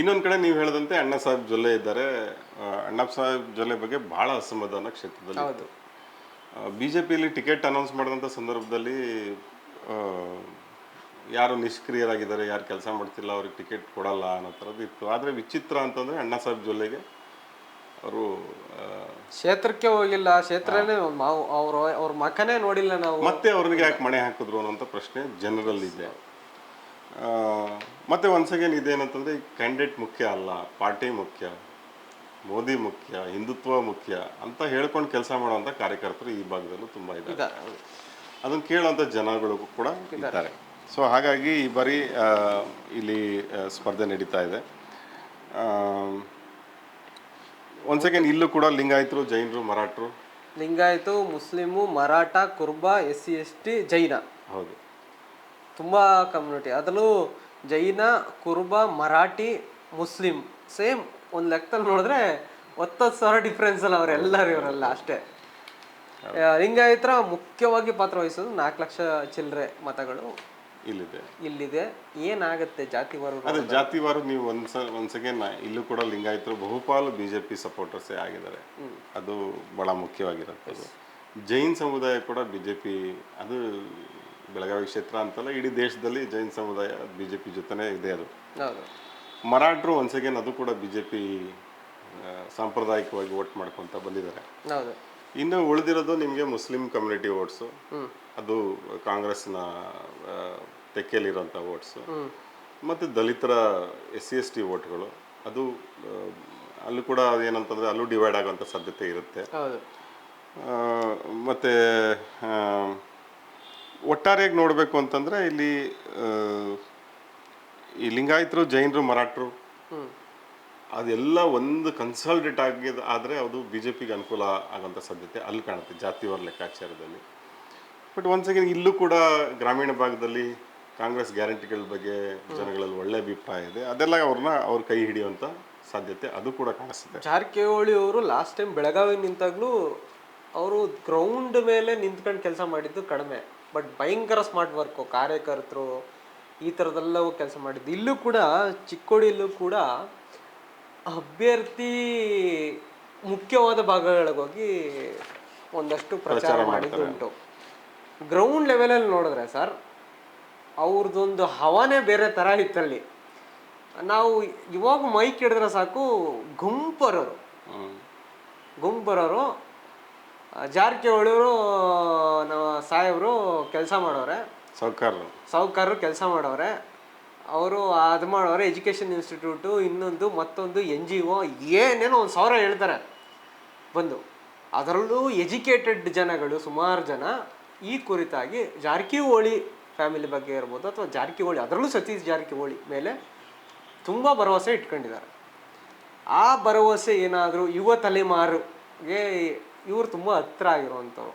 ಇನ್ನೊಂದು ಕಡೆ ನೀವು ಹೇಳಿದಂತೆ ಅಣ್ಣ ಸಾಹೇಬ್ ಜೊಲ್ಲೆ ಇದ್ದಾರೆ. ಅಣ್ಣ ಸಾಹೇಬ್ ಜೊಲ್ಲೆ ಬಗ್ಗೆ ಬಹಳ ಅಸಮಾಧಾನ ಕ್ಷೇತ್ರದಲ್ಲಿ ಹೌದು. ಬಿ ಜೆ ಪಿಯಲ್ಲಿ ಟಿಕೆಟ್ ಅನೌನ್ಸ್ ಮಾಡಿದಂಥ ಸಂದರ್ಭದಲ್ಲಿ ಯಾರು ನಿಷ್ಕ್ರಿಯರಾಗಿದ್ದಾರೆ ಯಾರು ಕೆಲಸ ಮಾಡ್ತಿಲ್ಲ ಅವ್ರಿಗೆ ಟಿಕೆಟ್ ಕೊಡಲ್ಲ ಅನ್ನೋ ಥರದ್ದು ಇತ್ತು. ಆದರೆ ವಿಚಿತ್ರ ಅಂತಂದರೆ ಅಣ್ಣ ಸಾಹೇಬ್ ಜೊಲ್ಲೆಗೆ ಅವರು ಕ್ಷೇತ್ರಕ್ಕೆ ಹೋಗಿಲ್ಲ. ಕ್ಷೇತ್ರನೇ ಅವ್ರ ಅವ್ರ ಮಕನೇ ನೋಡಿಲ್ಲ ನಾವು. ಮತ್ತೆ ಅವ್ರಿಗೆ ಯಾಕೆ ಮಣೆ ಹಾಕಿದ್ರು ಅನ್ನೋಂಥ ಪ್ರಶ್ನೆ ಜನರಲ್ಲಿದೆ ಮತ್ತೆ ಒನ್ಸ್ ಅಗೇನ್ ಇದೇನಂತಂದ್ರೆ ಈ ಕ್ಯಾಂಡಿಡೇಟ್ ಮುಖ್ಯ ಅಲ್ಲ ಪಾರ್ಟಿ ಮುಖ್ಯ ಮೋದಿ ಮುಖ್ಯ ಹಿಂದುತ್ವ ಮುಖ್ಯ ಅಂತ ಹೇಳ್ಕೊಂಡು ಕೆಲಸ ಮಾಡುವಂಥ ಕಾರ್ಯಕರ್ತರು ಈ ಭಾಗದಲ್ಲೂ ತುಂಬ ಇದೆ. ಅದನ್ನು ಕೇಳುವಂಥ ಜನಗಳು ಕೂಡ ಇದ್ದಾರೆ. ಸೊ ಹಾಗಾಗಿ ಈ ಬಾರಿ ಇಲ್ಲಿ ಸ್ಪರ್ಧೆ ನಡೀತಾ ಇದೆ. ಒನ್ಸ್ ಸೆಕೆಂಡ್ ಇಲ್ಲೂ ಕೂಡ ಲಿಂಗಾಯತರು ಜೈನರು ಮರಾಠರು. Lingayat Muslim Maratha Kuruba S C S T Jain. ಹೌದು. ತುಂಬ ಕಮ್ಯುನಿಟಿ ಅದರಲ್ಲೂ ಜೈನ ಕುರುಬ ಮರಾಠಿ ಮುಸ್ಲಿಂ ಸೇಮ್ ಒಂದು ಲೆಕ್ಕದಲ್ಲಿ ನೋಡಿದ್ರೆ ಒತ್ತತ್ತು ಸಾವಿರ ಡಿಫ್ರೆನ್ಸ್ ಅಲ್ಲ ಅವರೆಲ್ಲರೂ ಇವರೆಲ್ಲ ಅಷ್ಟೇ. ಲಿಂಗಾಯತರ ಮುಖ್ಯವಾಗಿ ಪಾತ್ರ ವಹಿಸೋದು ನಾಲ್ಕು ಲಕ್ಷ ಚಿಲ್ಲರೆ ಮತಗಳು. ಇಲ್ಲಿದೆ. ಇಲ್ಲಿದೆ. ಏನಾಗುತ್ತೆ ಜಾತಿವಾರು ಅದೇ ಜಾತಿವಾರು ನೀವು ಒಂದ್ಸ again ಇಲ್ಲೂ ಕೂಡ ಲಿಂಗಾಯತರು ಬಹುಪಾಲು ಬಿ ಜೆ ಪಿ ಸಪೋರ್ಟರ್ಸೇ ಆಗಿದ್ದಾರೆ. ಅದು ಬಹಳ ಮುಖ್ಯವಾಗಿರುತ್ತದೆ. ಜೈನ್ ಸಮುದಾಯ ಕೂಡ ಬಿ ಜೆ ಪಿ ಅದು ಬೆಳಗಾವಿ ಕ್ಷೇತ್ರ ಅಂತಲ್ಲ ಇಡೀ ದೇಶದಲ್ಲಿ ಜೈನ್ ಸಮುದಾಯ ಬಿ ಜೆ ಪಿ ಜೊತೆನೇ ಇದೆ ಅದು. ಮರಾಠರು again ಅದು ಕೂಡ ಬಿ ಜೆ ಪಿ ಸಾಂಪ್ರದಾಯಿಕವಾಗಿ ವೋಟ್ ಮಾಡ್ಕೊಂತ ಬಂದಿದ್ದಾರೆ. ಇನ್ನು ಉಳಿದಿರೋದು ನಿಮಗೆ ಮುಸ್ಲಿಂ ಕಮ್ಯುನಿಟಿ ವೋಟ್ಸು. ಅದು ಕಾಂಗ್ರೆಸ್ನ ಆ, ತೆಕ್ಕೆಯಲ್ಲಿರೋಂಥ ವೋಟ್ಸು ಮತ್ತು ದಲಿತರ ಎಸ್ ಸಿ ಎಸ್ ಟಿ ವೋಟ್ಗಳು ಅದು ಅಲ್ಲೂ ಕೂಡ ಏನಂತಂದರೆ ಅಲ್ಲೂ ಡಿವೈಡ್ ಆಗುವಂಥ ಸಾಧ್ಯತೆ ಇರುತ್ತೆ. ಮತ್ತು ಒಟ್ಟಾರೆಯಾಗಿ ನೋಡಬೇಕು ಅಂತಂದರೆ ಇಲ್ಲಿ ಈ ಲಿಂಗಾಯತರು ಜೈನರು ಮರಾಠರು ಅದೆಲ್ಲ ಒಂದು ಕನ್ಸಾಲ್ಟೇಟ್ ಆಗಿದ ಆದರೆ ಅದು ಬಿ ಜೆ ಪಿಗೆ ಅನುಕೂಲ ಆಗೋಂಥ ಸಾಧ್ಯತೆ ಅಲ್ಲಿ ಕಾಣುತ್ತೆ ಜಾತಿವಾರ ಲೆಕ್ಕಾಚಾರದಲ್ಲಿ. ಬಟ್ ಒನ್ಸ್ ಅಗೇನ್ ಇಲ್ಲೂ ಕೂಡ ಗ್ರಾಮೀಣ ಭಾಗದಲ್ಲಿ ಕಾಂಗ್ರೆಸ್ ಗ್ಯಾರಂಟಿಗಳ ಬಗ್ಗೆ ಜನಗಳಲ್ಲಿ ಒಳ್ಳೆ ಅಭಿಪ್ರಾಯ ಇದೆ. ಅದೆಲ್ಲ ಅವ್ರನ್ನ ಅವ್ರ ಕೈ ಹಿಡಿಯುವಂತ ಸಾಧ್ಯತೆ ಅದು ಕೂಡ ಕಾಣಿಸುತ್ತೆ. ಜಾರಕಿಹೊಳಿ ಅವರು ಲಾಸ್ಟ್ ಟೈಮ್ ಬೆಳಗಾವಿ ನಿಂತಾಗ್ಲೂ ಅವರು ಗ್ರೌಂಡ್ ಮೇಲೆ ನಿಂತ್ಕೊಂಡು ಕೆಲಸ ಮಾಡಿದ್ದು ಕಡಿಮೆ. ಬಟ್ ಭಯಂಕರ ಸ್ಮಾರ್ಟ್ ವರ್ಕು ಕಾರ್ಯಕರ್ತರು ಈ ಥರದೆಲ್ಲವೂ ಕೆಲಸ ಮಾಡಿದ್ದು. ಇಲ್ಲೂ ಕೂಡ ಚಿಕ್ಕೋಡಿಯಲ್ಲೂ ಕೂಡ ಅಭ್ಯರ್ಥಿ ಮುಖ್ಯವಾದ ಭಾಗಗಳಿಗೆ ಹೋಗಿ ಒಂದಷ್ಟು ಪ್ರಚಾರ ಮಾಡಿದ್ದು ಉಂಟು ಗ್ರೌಂಡ್ ಲೆವೆಲಲ್ಲಿ ನೋಡಿದ್ರೆ ಸರ್ ಅವ್ರದ್ದೊಂದು ಹವಾನೇ ಬೇರೆ ಥರ ಇತ್ತಲ್ಲಿ. ನಾವು ಇವಾಗ ಮೈಕ್ ಹಿಡಿದ್ರೆ ಸಾಕು ಗುಂಪರೋರು. ಗುಂಪರರು ಜಾರಕಿಹೊಳಿಯವರು ನಮ್ಮ ಸಾಹೇಬರು ಕೆಲಸ ಮಾಡೋರೆ. ಸಾಹುಕಾರರು ಸಾಹುಕಾರರು ಕೆಲಸ ಮಾಡೋರೆ. ಅವರು ಅದು ಮಾಡೋರೆ ಎಜುಕೇಷನ್ ಇನ್ಸ್ಟಿಟ್ಯೂಟು ಇನ್ನೊಂದು ಮತ್ತೊಂದು ಎನ್ ಜಿ ಒ ಏನೇನೋ ಒಂದು ಸಾವಿರ ಹೇಳ್ತಾರೆ. ಬಂದು. ಅದರಲ್ಲೂ ಎಜುಕೇಟೆಡ್ ಜನಗಳು ಸುಮಾರು ಜನ. ಈ ಕುರಿತಾಗಿ ಜಾರಕಿಹೊಳಿ ಫ್ಯಾಮಿಲಿ ಬಗ್ಗೆ ಇರ್ಬೋದು ಅಥವಾ ಜಾರಕಿಹೊಳಿ ಅದರಲ್ಲೂ ಸತೀಶ್ ಜಾರಕಿಹೊಳಿ ಮೇಲೆ ತುಂಬ ಭರವಸೆ ಇಟ್ಕೊಂಡಿದ್ದಾರೆ. ಆ ಭರವಸೆ ಏನಾದರೂ ಯುವ ತಲೆಮಾರುಗೆ ಇವರು ತುಂಬ ಹತ್ರ ಆಗಿರುವಂಥವ್ರು.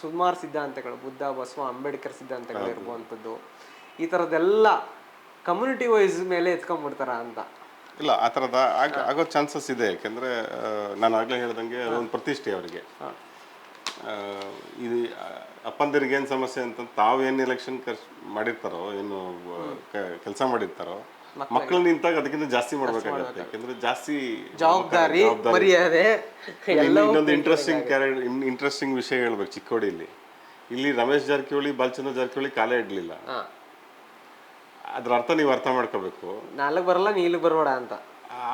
ಸುಮಾರು ಸಿದ್ಧಾಂತಗಳು ಬುದ್ಧ ಬಸವ ಅಂಬೇಡ್ಕರ್ ಸಿದ್ಧಾಂತಗಳು ಇರುವಂಥದ್ದು. ಈ ಥರದ್ದೆಲ್ಲ ಕಮ್ಯುನಿಟಿ ವೈಸ್ ಮೇಲೆ ಎತ್ಕೊಂಡ್ಬಿಡ್ತಾರ ಅಂತ. ಇಲ್ಲ ಆ ಥರದ ಆಗ ಆಗೋ ಚಾನ್ಸಸ್ ಇದೆ. ಯಾಕೆಂದರೆ ನಾನು ಆಗಲೇ ಹೇಳ್ದಂಗೆ ಅದೊಂದು ಪ್ರತಿಷ್ಠೆ ಅವರಿಗೆ. ಇದು ಅಪ್ಪಂದಿರಿಗೆ ಏನು ಸಮಸ್ಯೆ ಅಂತ ತಾವೇನು ಎಲೆಕ್ಷನ್ ಖರ್ಚು ಮಾಡಿರ್ತಾರೋ ಏನು ಕೆಲಸ ಮಾಡಿರ್ತಾರೋ ಮಕ್ಕಳು ನಿಂತಾಗ ಅದಕ್ಕಿಂತ ಜಾಸ್ತಿ ಮಾಡ್ಬೇಕಾಗತ್ತೆ ಯಾಕಂದ್ರೆ ಜಾಸ್ತಿ ಜವಾಬ್ದಾರಿ ಮರ್ಯಾದೆ ಇನ್ನೊಂದು ಇಂಟ್ರೆಸ್ಟಿಂಗ್ ಇಂಟ್ರೆಸ್ಟಿಂಗ್ ವಿಷಯ ಹೇಳ್ಬೇಕು ಚಿಕ್ಕೋಡಿಲಿ. ಇಲ್ಲಿ ರಮೇಶ್ ಜಾರಕಿಹೊಳಿ ಬಾಲಚಂದ್ರ ಜಾರಕಿಹೊಳಿ ಕಾಲೇ ಇಡ್ಲಿಲ್ಲ. ಅದ್ರ ಅರ್ಥ ನೀವು ಅರ್ಥ ಮಾಡ್ಕೋಬೇಕು. ನಾಲ್ಕು ಬರಲ್ಲ ನೀ ಇಲ್ಲಿಗೆ ಬರಬೇಡ ಅಂತ.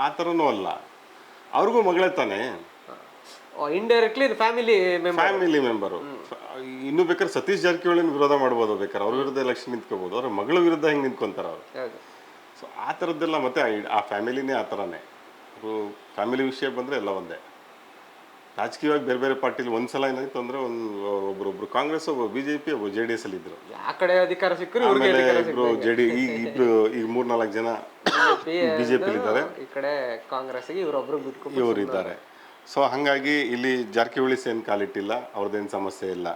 ಆ ಥರನೂ ಅಲ್ಲ. ಅವ್ರಿಗೂ ಮಗಳೇ ತಾನೆ? Indirectly family member family member ಇನ್ನು ಬೇಕಾದ್ರೆ ಸತೀಶ್ ಜಾರಕಿಹೊಳಿನ ವಿರೋಧ ಮಾಡ್ಬೋದು ಬೇಕಾದ್ರೆ. ಅವ್ರ ವಿರುದ್ಧ ಎಲೆಕ್ಷನ್ ನಿಂತ್ಕೋಬಹುದು ಅವ್ರ ಮಗಳ ವಿರುದ್ಧ ಹೆಂಗ್ ನಿಂತ್ಕೊಂತಾರ ಅವ್ರು? ಸೊ ಆ ಥರದ್ದೆಲ್ಲ ಮತ್ತೆ ಆ- ಫ್ಯಾಮಿಲಿನೇ ಆ ತರನೇ. ಅವರು ಫ್ಯಾಮಿಲಿ ವಿಷಯ ಬಂದ್ರೆ ಎಲ್ಲ ಒಂದೇ. ರಾಜಕೀಯವಾಗಿ ಬೇರೆ ಬೇರೆ ಪಾರ್ಟಿಲಿ ಒಂದ್ಸಲ ಏನಾಯ್ತು ಅಂದ್ರೆ ಒಂದು ಒಬ್ರೊಬ್ರು ಕಾಂಗ್ರೆಸ್ ಒಬ್ಬ ಬಿ ಜೆ ಪಿ ಒಬ್ಬ ಜೆ ಡಿ ಎಸ್ ಅಲ್ಲಿ ಇದ್ರು. ಆ ಕಡೆ ಅಧಿಕಾರ ಸಿಕ್ಕರು ಆಮೇಲೆ ಇಬ್ರು ಜೆ ಡಿ ಈಗ ಇಬ್ರು ಈಗ ಮೂರ್ನಾಲ್ಕು ಜನ ಬಿಜೆಪಿ ಇದ್ದಾರೆ. ಈ ಕಡೆ ಕಾಂಗ್ರೆಸ್ ಇವರೊಬ್ರು ಇವರು ಇದ್ದಾರೆ. ಸೊ ಹಾಗಾಗಿ ಇಲ್ಲಿ ಜಾರಕಿಹೊಳಿ ಸೇನ್ ಕಾಲಿಟ್ಟಿಲ್ಲ ಅವ್ರದ್ದೇನು ಸಮಸ್ಯೆ ಇಲ್ಲ.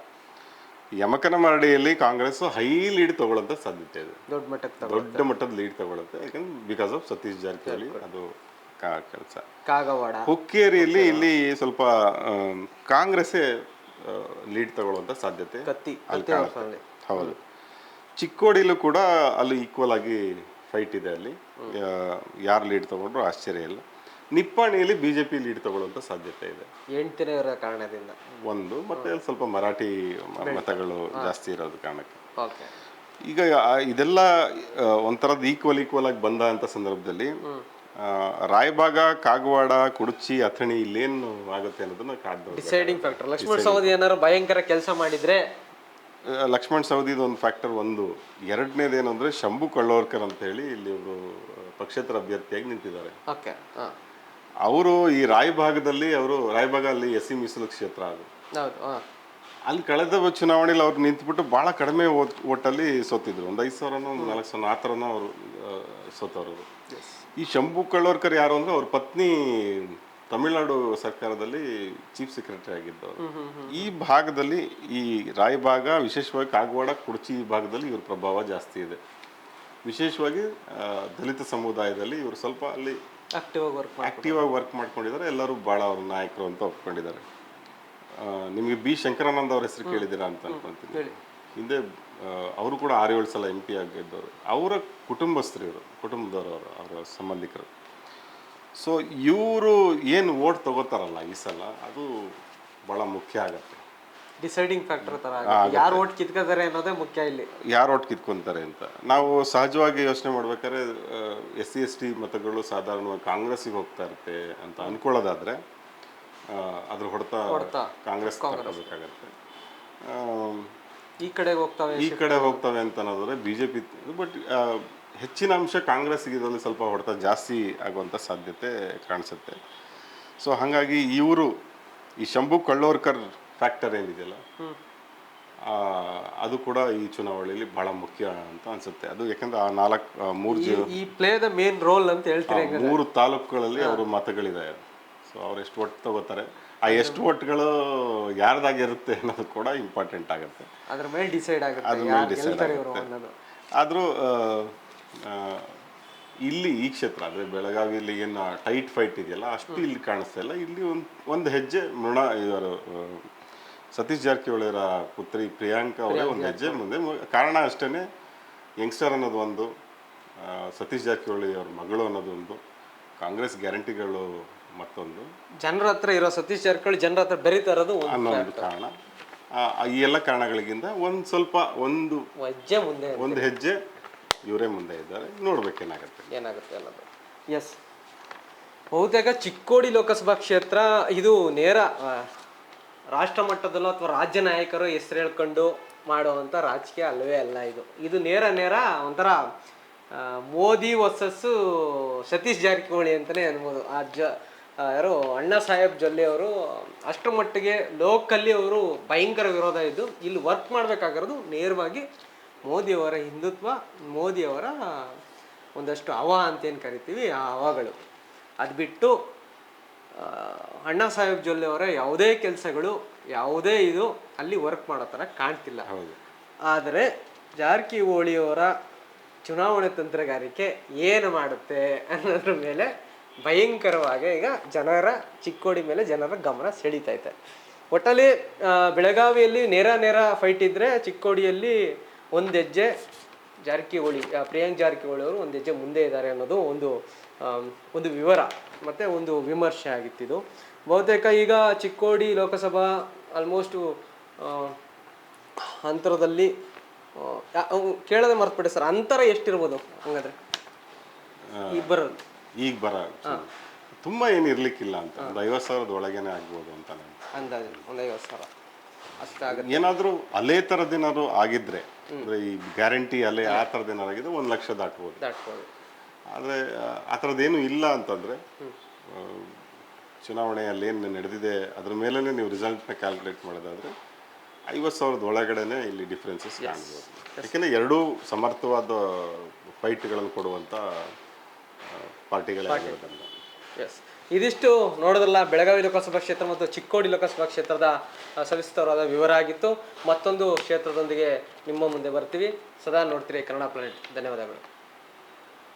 ಯಮಕನ ಮರಡಿಯಲ್ಲಿ ಕಾಂಗ್ರೆಸ್ ಹೈ ಲೀಡ್ ತಗೊಳ್ಳೋಂಥ ಸಾಧ್ಯತೆ ಇದೆ. ದೊಡ್ಡ ಮಟ್ಟಕ್ಕೆ ದೊಡ್ಡ ಮಟ್ಟದ ಲೀಡ್ ತಗೊಳ್ಳುತ್ತೆ ಯಾಕಂದ್ರೆ ಬಿಕಾಸ್ ಆಫ್ ಸತೀಶ್ ಜಾರಕಿಹೊಳಿ ಅದು ಕೆಲಸ. ಕಾಗವಾಡ. ಹುಕ್ಕೇರಿಯಲ್ಲಿ ಇಲ್ಲಿ ಸ್ವಲ್ಪ ಕಾಂಗ್ರೆಸ್ ಕಾಂಗ್ರೆಸ್ಸೇ ಲೀಡ್ ತಗೊಳ್ಳುವಂಥ ಸಾಧ್ಯತೆ. ಹೌದು. ಚಿಕ್ಕೋಡಿಲು ಕೂಡ ಅಲ್ಲಿ ಈಕ್ವಲ್ ಆಗಿ ಫೈಟ್ ಇದೆ ಅಲ್ಲಿ. ಯಾರು ಲೀಡ್ ತಗೊಂಡ್ರು ಆಶ್ಚರ್ಯ ಇಲ್ಲ. ನಿಪ್ಪಾಣಿಯಲ್ಲಿ ಬಿಜೆಪಿ ಲೀಡ್ ತಗೊಳ್ಳುವಂತ ಸಾಧ್ಯತೆ ಇದೆ. ಇರೋ ಕಾರಣದಿಂದ. ಒಂದು ಮತ್ತೆ ಅಲ್ಲಿ ಸ್ವಲ್ಪ ಮರಾಠಿ ಮತಗಳು ಜಾಸ್ತಿ ಇರೋದು ಕಾರಣಕ್ಕೆ. ಓಕೆ ಈಗ ಆ, ಇದೆಲ್ಲ ಆ, ಒಂಥರದ್ದು ಈಕ್ವಲ್ ಈಕ್ವಲ್ ಆಗಿ ಬಂದ ಅಂತ ಸಂದರ್ಭದಲ್ಲಿ ಆ, ರಾಯಬಾಗ ಕಾಗವಾಡ ಕುಡಚಿ ಅಥಣಿ ಇಲ್ಲೇನು ಆಗುತ್ತೆ ಅನ್ನೋದನ್ನ ಕಾಡ್ದು ಡಿಸೈಡಿಂಗ್ ಫ್ಯಾಕ್ಟರ್ ಲಕ್ಷ್ಮಣ ಸವದಿ ಏನಾರ ಭಯಂಕರ ಕೆಲಸ ಮಾಡಿದ್ರೆ? ಲಕ್ಷ್ಮಣ್ ಸವದಿದು ಒಂದು ಫ್ಯಾಕ್ಟರ್ ಒಂದು. ಎರಡನೇದೇನು ಅಂದರೆ ಶಂಭು ಕಳ್ಳೋರ್ಕರ್ ಅಂತ ಹೇಳಿ ಇಲ್ಲಿ ಅವರು ಪಕ್ಷೇತರ ಅಭ್ಯರ್ಥಿಯಾಗಿ ನಿಂತಿದ್ದಾರೆ. ಓಕೆ ಹಾಂ. ಅವರು ಈ ರಾಯಭಾಗದಲ್ಲಿ ಅವರು ರಾಯಭಾಗ ಅಲ್ಲಿ ಎಸ್ ಸಿ ಮೀಸಲು ಕ್ಷೇತ್ರ ಅದು. ಹೌದು ಹಾಂ. ಅಲ್ಲಿ ಕಳೆದ ಚುನಾವಣೆಯಲ್ಲಿ ಅವ್ರು ನಿಂತ್ಬಿಟ್ಟು ಭಾಳ ಕಡಿಮೆ ಓಟ್ ಓಟಲ್ಲಿ ಸೋತಿದ್ರು. ಒಂದು ಐದು ಸಾವಿರನೋ ಒಂದು ನಾಲ್ಕು ಸಾವಿರ ಆ ಥರನೋ ಅವರು ಸೋತವರು ಈ ಶಂಭು ಕಳ್ಳೋರ್ಕರ್ ಯಾರು ಅಂದ್ರೆ ಅವ್ರ ಪತ್ನಿ ತಮಿಳುನಾಡು ಸರ್ಕಾರದಲ್ಲಿ ಚೀಫ್ ಸೆಕ್ರೆಟರಿ ಆಗಿದ್ದವರು. ಈ ಭಾಗದಲ್ಲಿ ಈ ರಾಯಭಾಗ ವಿಶೇಷವಾಗಿ ಕಾಗವಾಡ ಕುಡಚಿ ಈ ಭಾಗದಲ್ಲಿ ಇವ್ರ ಪ್ರಭಾವ ಜಾಸ್ತಿ ಇದೆ. ವಿಶೇಷವಾಗಿ ದಲಿತ ಸಮುದಾಯದಲ್ಲಿ ಇವರು ಸ್ವಲ್ಪ ಅಲ್ಲಿ ಆಕ್ಟಿವ್ ಆಗಿ ವರ್ಕ್ ಮಾಡಿ ಆಗಿ ವರ್ಕ್ ಮಾಡ್ಕೊಂಡಿದ್ದಾರೆ. ಎಲ್ಲರೂ ಭಾಳ ಅವ್ರ ನಾಯಕರು ಅಂತ ಒಪ್ಕೊಂಡಿದ್ದಾರೆ. ಆ, ನಿಮಗೆ ಬಿ ಶಂಕರಾನಂದ ಅವ್ರ ಹೆಸರು ಕೇಳಿದ್ದೀರಾ ಅಂತ ಅನ್ಕೊಂತೀನಿ. ಹಿಂದೆ ಆ, ಅವರು ಕೂಡ ಆರು ಏಳು ಸಲ ಎಂ ಪಿ ಆಗಿದ್ದವರು. ಅವರ ಕುಟುಂಬಸ್ಥರು ಇವರು ಕುಟುಂಬದವರು ಅವರು ಅವರ ಸಂಬಂಧಿಕರು. ಸೊ ಇವರು ಏನು ಓಟ್ ತಗೋತಾರಲ್ಲ ಈ ಸಲ ಅದು ಭಾಳ ಮುಖ್ಯ ಆಗತ್ತೆ. ಡಿಸೈಡಿಂಗ್ ಫ್ಯಾಕ್ಟರ್ ತರ. ಯಾರು ಓಟ್ ಕಿತ್ಕೋತಾರೆ ಅನ್ನೋದೇ ಮುಖ್ಯ ಇಲ್ಲಿ. ಯಾರು ಓಟ್ ಕಿತ್ಕೊಂತಾರೆ ಅಂತ. ನಾವು ಸಹಜವಾಗಿ ಯೋಚನೆ ಮಾಡ್ಬೇಕಾದ್ರೆ ಎಸ್ ಸಿ ಎಸ್ ಟಿ ಮತಗಳು ಸಾಧಾರಣವಾಗಿ ಕಾಂಗ್ರೆಸ್ಸಿಗೆ ಹೋಗ್ತಾ ಇರುತ್ತೆ ಅಂತ ಅನ್ಕೊಳ್ಳೋದಾದ್ರೆ ಅದ್ರ ಹೊಡೆತ. ಕಾಂಗ್ರೆಸ್ ತಗೋಬೇಕಾಗತ್ತೆ ಈ ಕಡೆಗೆ ಹೋಗ್ತಾವೆ ಈ ಕಡೆ ಹೋಗ್ತವೆ ಅಂತ ಅನ್ನೋದಾದ್ರೆ ಬಿ ಜೆ ಪಿ ಬಟ್ ಹೆಚ್ಚಿನ ಅಂಶ ಕಾಂಗ್ರೆಸ್ಗೆ ಇದರಲ್ಲಿ ಸ್ವಲ್ಪ ಹೊಡೆತ ಜಾಸ್ತಿ ಆಗುವಂಥ ಸಾಧ್ಯತೆ ಕಾಣಿಸುತ್ತೆ. ಸೊ ಹಾಗಾಗಿ ಇವರು ಈ ಶಂಭು ಕಳ್ಳೋರ್ಕರ್ ಫ್ಯಾಕ್ಟರ್ ಏನಿದೆಯಲ್ಲ ಅದು ಕೂಡ ಈ ಚುನಾವಣೆಯಲ್ಲಿ ಬಹಳ ಮುಖ್ಯ ಅಂತ ಅನ್ಸುತ್ತೆ. ಅದು ಯಾಕಂದ್ರೆ ಆ ನಾಲ್ಕು ಮೂರು ಜಿ ಈ ಪ್ಲೇ ದ ಮೇನ್ ರೋಲ್ ಅಂತ ಹೇಳ್ತಾರೆ ಮೂರು ತಾಲೂಕುಗಳಲ್ಲಿ ಅವರು ಮತಗಳಿದೆ ಸೊ ಅವ್ರು ಎಷ್ಟು ಒಟ್ಟು ತಗೋತಾರೆ ಆ ಎಷ್ಟು ಒಟ್ಟುಗಳು ಯಾರ್ದಾಗಿರುತ್ತೆ ಅನ್ನೋದು ಕೂಡ ಇಂಪಾರ್ಟೆಂಟ್ ಆಗುತ್ತೆ. ಅದ್ರ ಮೇಲೆ ಡಿಸೈಡ್ ಆಗುತ್ತೆ ಅದ್ರ ಮೇಲೆ ಡಿಸೈಡ್ ಆಗುತ್ತೆ. ಆದರೂ ಇಲ್ಲಿ ಈ ಕ್ಷೇತ್ರ ಅಂದರೆ ಬೆಳಗಾವಿಯಲ್ಲಿ ಏನು ಟೈಟ್ ಫೈಟ್ ಇದೆಯಲ್ಲ ಅಷ್ಟು ಇಲ್ಲಿ ಕಾಣಿಸ್ತಾ ಇಲ್ಲ. ಇಲ್ಲಿ ಒಂದು ಒಂದು ಹೆಜ್ಜೆ ಮೃಣ ಇವರು ಸತೀಶ್ ಜಾರಕಿಹೊಳಿಯವರ ಪುತ್ರಿ ಪ್ರಿಯಾಂಕಾ ಅವರೇ ಒಂದು ಹೆಜ್ಜೆ ಮುಂದೆ ಕಾರಣ ಅಷ್ಟೇ ಯಂಗ್ಸ್ಟರ್ ಅನ್ನೋದು ಒಂದು ಸತೀಶ್ ಜಾರಕಿಹೊಳಿ ಅವ್ರ ಮಗಳು ಅನ್ನೋದು ಒಂದು ಕಾಂಗ್ರೆಸ್ ಗ್ಯಾರಂಟಿಗಳು ಮತ್ತೊಂದು. ಜನರ ಹತ್ರ ಇರೋ ಸತೀಶ್ ಜಾರಕಿಹೊಳಿ ಜನರ ಹತ್ರ ಬೆರೀತಾ ಇರೋದು ಅನ್ನೋ ಒಂದು ಕಾರಣ. ಈ ಎಲ್ಲ ಕಾರಣಗಳಿಗಿಂತ ಒಂದು ಸ್ವಲ್ಪ ಒಂದು ಹೆಜ್ಜೆ ಮುಂದೆ ಒಂದು ಹೆಜ್ಜೆ ಇವರೇ ಮುಂದೆ ಇದ್ದಾರೆ. ನೋಡ್ಬೇಕೇನಾಗತ್ತೆ ಏನಾಗುತ್ತೆ. ಅನ್ನೋದು. ಎಸ್ ಬಹುತೇಕ ಚಿಕ್ಕೋಡಿ ಲೋಕಸಭಾ ಕ್ಷೇತ್ರ ಇದು ನೇರ ರಾಷ್ಟ್ರ ಮಟ್ಟದಲ್ಲೋ ಅಥವಾ ರಾಜ್ಯ ನಾಯಕರು ಹೆಸರು ಹೇಳ್ಕೊಂಡು ಮಾಡುವಂಥ ರಾಜಕೀಯ ಅಲ್ಲವೇ ಅಲ್ಲ ಇದು. ಇದು ನೇರ ನೇರ ಒಂಥರ ಮೋದಿ ವರ್ಸಸ್ಸು ಸತೀಶ್ ಜಾರಕಿಹೊಳಿ ಅಂತಲೇ ಅನ್ಬೋದು. ಆ ಜ ಯಾರು ಅಣ್ಣಾ ಸಾಹೇಬ್ ಜೊಲ್ಲೆ ಅವರು ಅಷ್ಟರ ಮಟ್ಟಿಗೆ ಲೋಕಲ್ಲಿ ಅವರು ಭಯಂಕರ ವಿರೋಧ ಇದ್ದು ಇಲ್ಲಿ ವರ್ಕ್ ಮಾಡಬೇಕಾಗಿರೋದು ನೇರವಾಗಿ ಮೋದಿಯವರ ಹಿಂದುತ್ವ ಮೋದಿಯವರ ಒಂದಷ್ಟು ಹವಾ ಅಂತೇನು ಕರಿತೀವಿ, ಆ ಹವಗಳು ಅದು ಬಿಟ್ಟು ಅಣ್ಣಾ ಸಾಹೇಬ್ ಜೊಲ್ಲೆ ಅವರ ಯಾವುದೇ ಕೆಲಸಗಳು ಯಾವುದೇ ಇದು ಅಲ್ಲಿ ವರ್ಕ್ ಮಾಡೋ ಥರ ಕಾಣ್ತಿಲ್ಲ. ಆದರೆ ಜಾರಕಿಹೊಳಿಯವರ ಚುನಾವಣೆ ತಂತ್ರಗಾರಿಕೆ ಏನು ಮಾಡುತ್ತೆ ಅನ್ನೋದ್ರ ಮೇಲೆ ಭಯಂಕರವಾಗಿ ಈಗ ಜನರ ಚಿಕ್ಕೋಡಿ ಮೇಲೆ ಜನರ ಗಮನ ಸೆಳೀತೈತೆ ಒಟ್ಟಲ್ಲಿ ಬೆಳಗಾವಿಯಲ್ಲಿ ನೇರ ನೇರ ಫೈಟ್ ಇದ್ದರೆ ಚಿಕ್ಕೋಡಿಯಲ್ಲಿ ಒಂದು ಹೆಜ್ಜೆ ಜಾರಕಿಹೊಳಿ ಪ್ರಿಯಾಂಕ್ ಜಾರಕಿಹೊಳಿ ಅವರು ಒಂದು ಹೆಜ್ಜೆ ಮುಂದೆ ಇದ್ದಾರೆ ಅನ್ನೋದು ಒಂದು ಒಂದು ವಿವರ. ಮತ್ತು ಒಂದು ವಿಮರ್ಶೆ ಆಗಿತ್ತಿದು. ಬಹುತೇಕ ಈಗ ಚಿಕ್ಕೋಡಿ ಲೋಕಸಭಾ ಆಲ್ಮೋಸ್ಟು ಅಂತರದಲ್ಲಿ ಕೇಳದೆ ಮರ್ತ್ಬಿಟ್ಟೆ ಸರ್. ಅಂತರ ಎಷ್ಟಿರ್ಬೋದು ಹಂಗಾದ್ರೆ? ಬರ ಈಗ ಬರ ತುಂಬ ಏನು ಇರ್ಲಿಕ್ಕಿಲ್ಲ ಅಂತ. ಒಂದು ಐವತ್ತು ಸಾವಿರದ ಒಳಗೇನೆ ಆಗ್ಬೋದು ಅಂತ ನಾನು. ಅಂದಾಜು ಒಂದು ಐವತ್ತು ಸಾವಿರ. ಅಷ್ಟಾಗುತ್ತೆ ಏನಾದರೂ ಅಲೆ ಥರದ್ದೇನಾದ್ರು ಆಗಿದ್ರೆ ಅಂದ್ರೆ ಈ ಗ್ಯಾರಂಟಿ ಅಲೆ ಆ ಥರದ್ದೇನಾದ್ರು ಆಗಿದ್ರೆ ಒಂದು ಲಕ್ಷ ದಾಟ್ಬೋದು. ದಾಟ್ಬೋದು. ಆದರೆ ಆ ಥರದ್ದೇನು ಇಲ್ಲ ಅಂತಂದರೆ ಚುನಾವಣೆಯಲ್ಲಿ ಏನು ನಡೆದಿದೆ ಅದ್ರ ಮೇಲೇ ನೀವು ರಿಸಲ್ಟ್ನ ಕ್ಯಾಲ್ಕುಲೇಟ್ ಮಾಡೋದಾದರೆ ಐವತ್ತು ಸಾವಿರದ ಒಳಗಡೆನೆ ಇಲ್ಲಿ ಡಿಫ್ರೆನ್ಸಸ್ ಕಾಣ್ಬೋದು. ಯಾಕೆಂದರೆ ಎರಡೂ ಸಮರ್ಥವಾದ ಫೈಟ್ಗಳನ್ನು ಕೊಡುವಂಥ ಪಾರ್ಟಿಗಳಾಗಿರೋದಲ್ಲ ಎಸ್ ಇದಿಷ್ಟು ನೋಡೋದಲ್ಲ ಬೆಳಗಾವಿ ಲೋಕಸಭಾ ಕ್ಷೇತ್ರ ಮತ್ತು ಚಿಕ್ಕೋಡಿ ಲೋಕಸಭಾ ಕ್ಷೇತ್ರದ ಸದಸ್ಯರಾದ ಸವಿಸ್ತರವಾದ ವಿವರ ಆಗಿತ್ತು. ಮತ್ತೊಂದು ಕ್ಷೇತ್ರದೊಂದಿಗೆ ನಿಮ್ಮ ಮುಂದೆ ಬರ್ತೀವಿ. ಸದಾ ನೋಡ್ತೀರಿ ಕನ್ನಡ ಪ್ಲಾನೆಟ್ ಧನ್ಯವಾದಗಳು.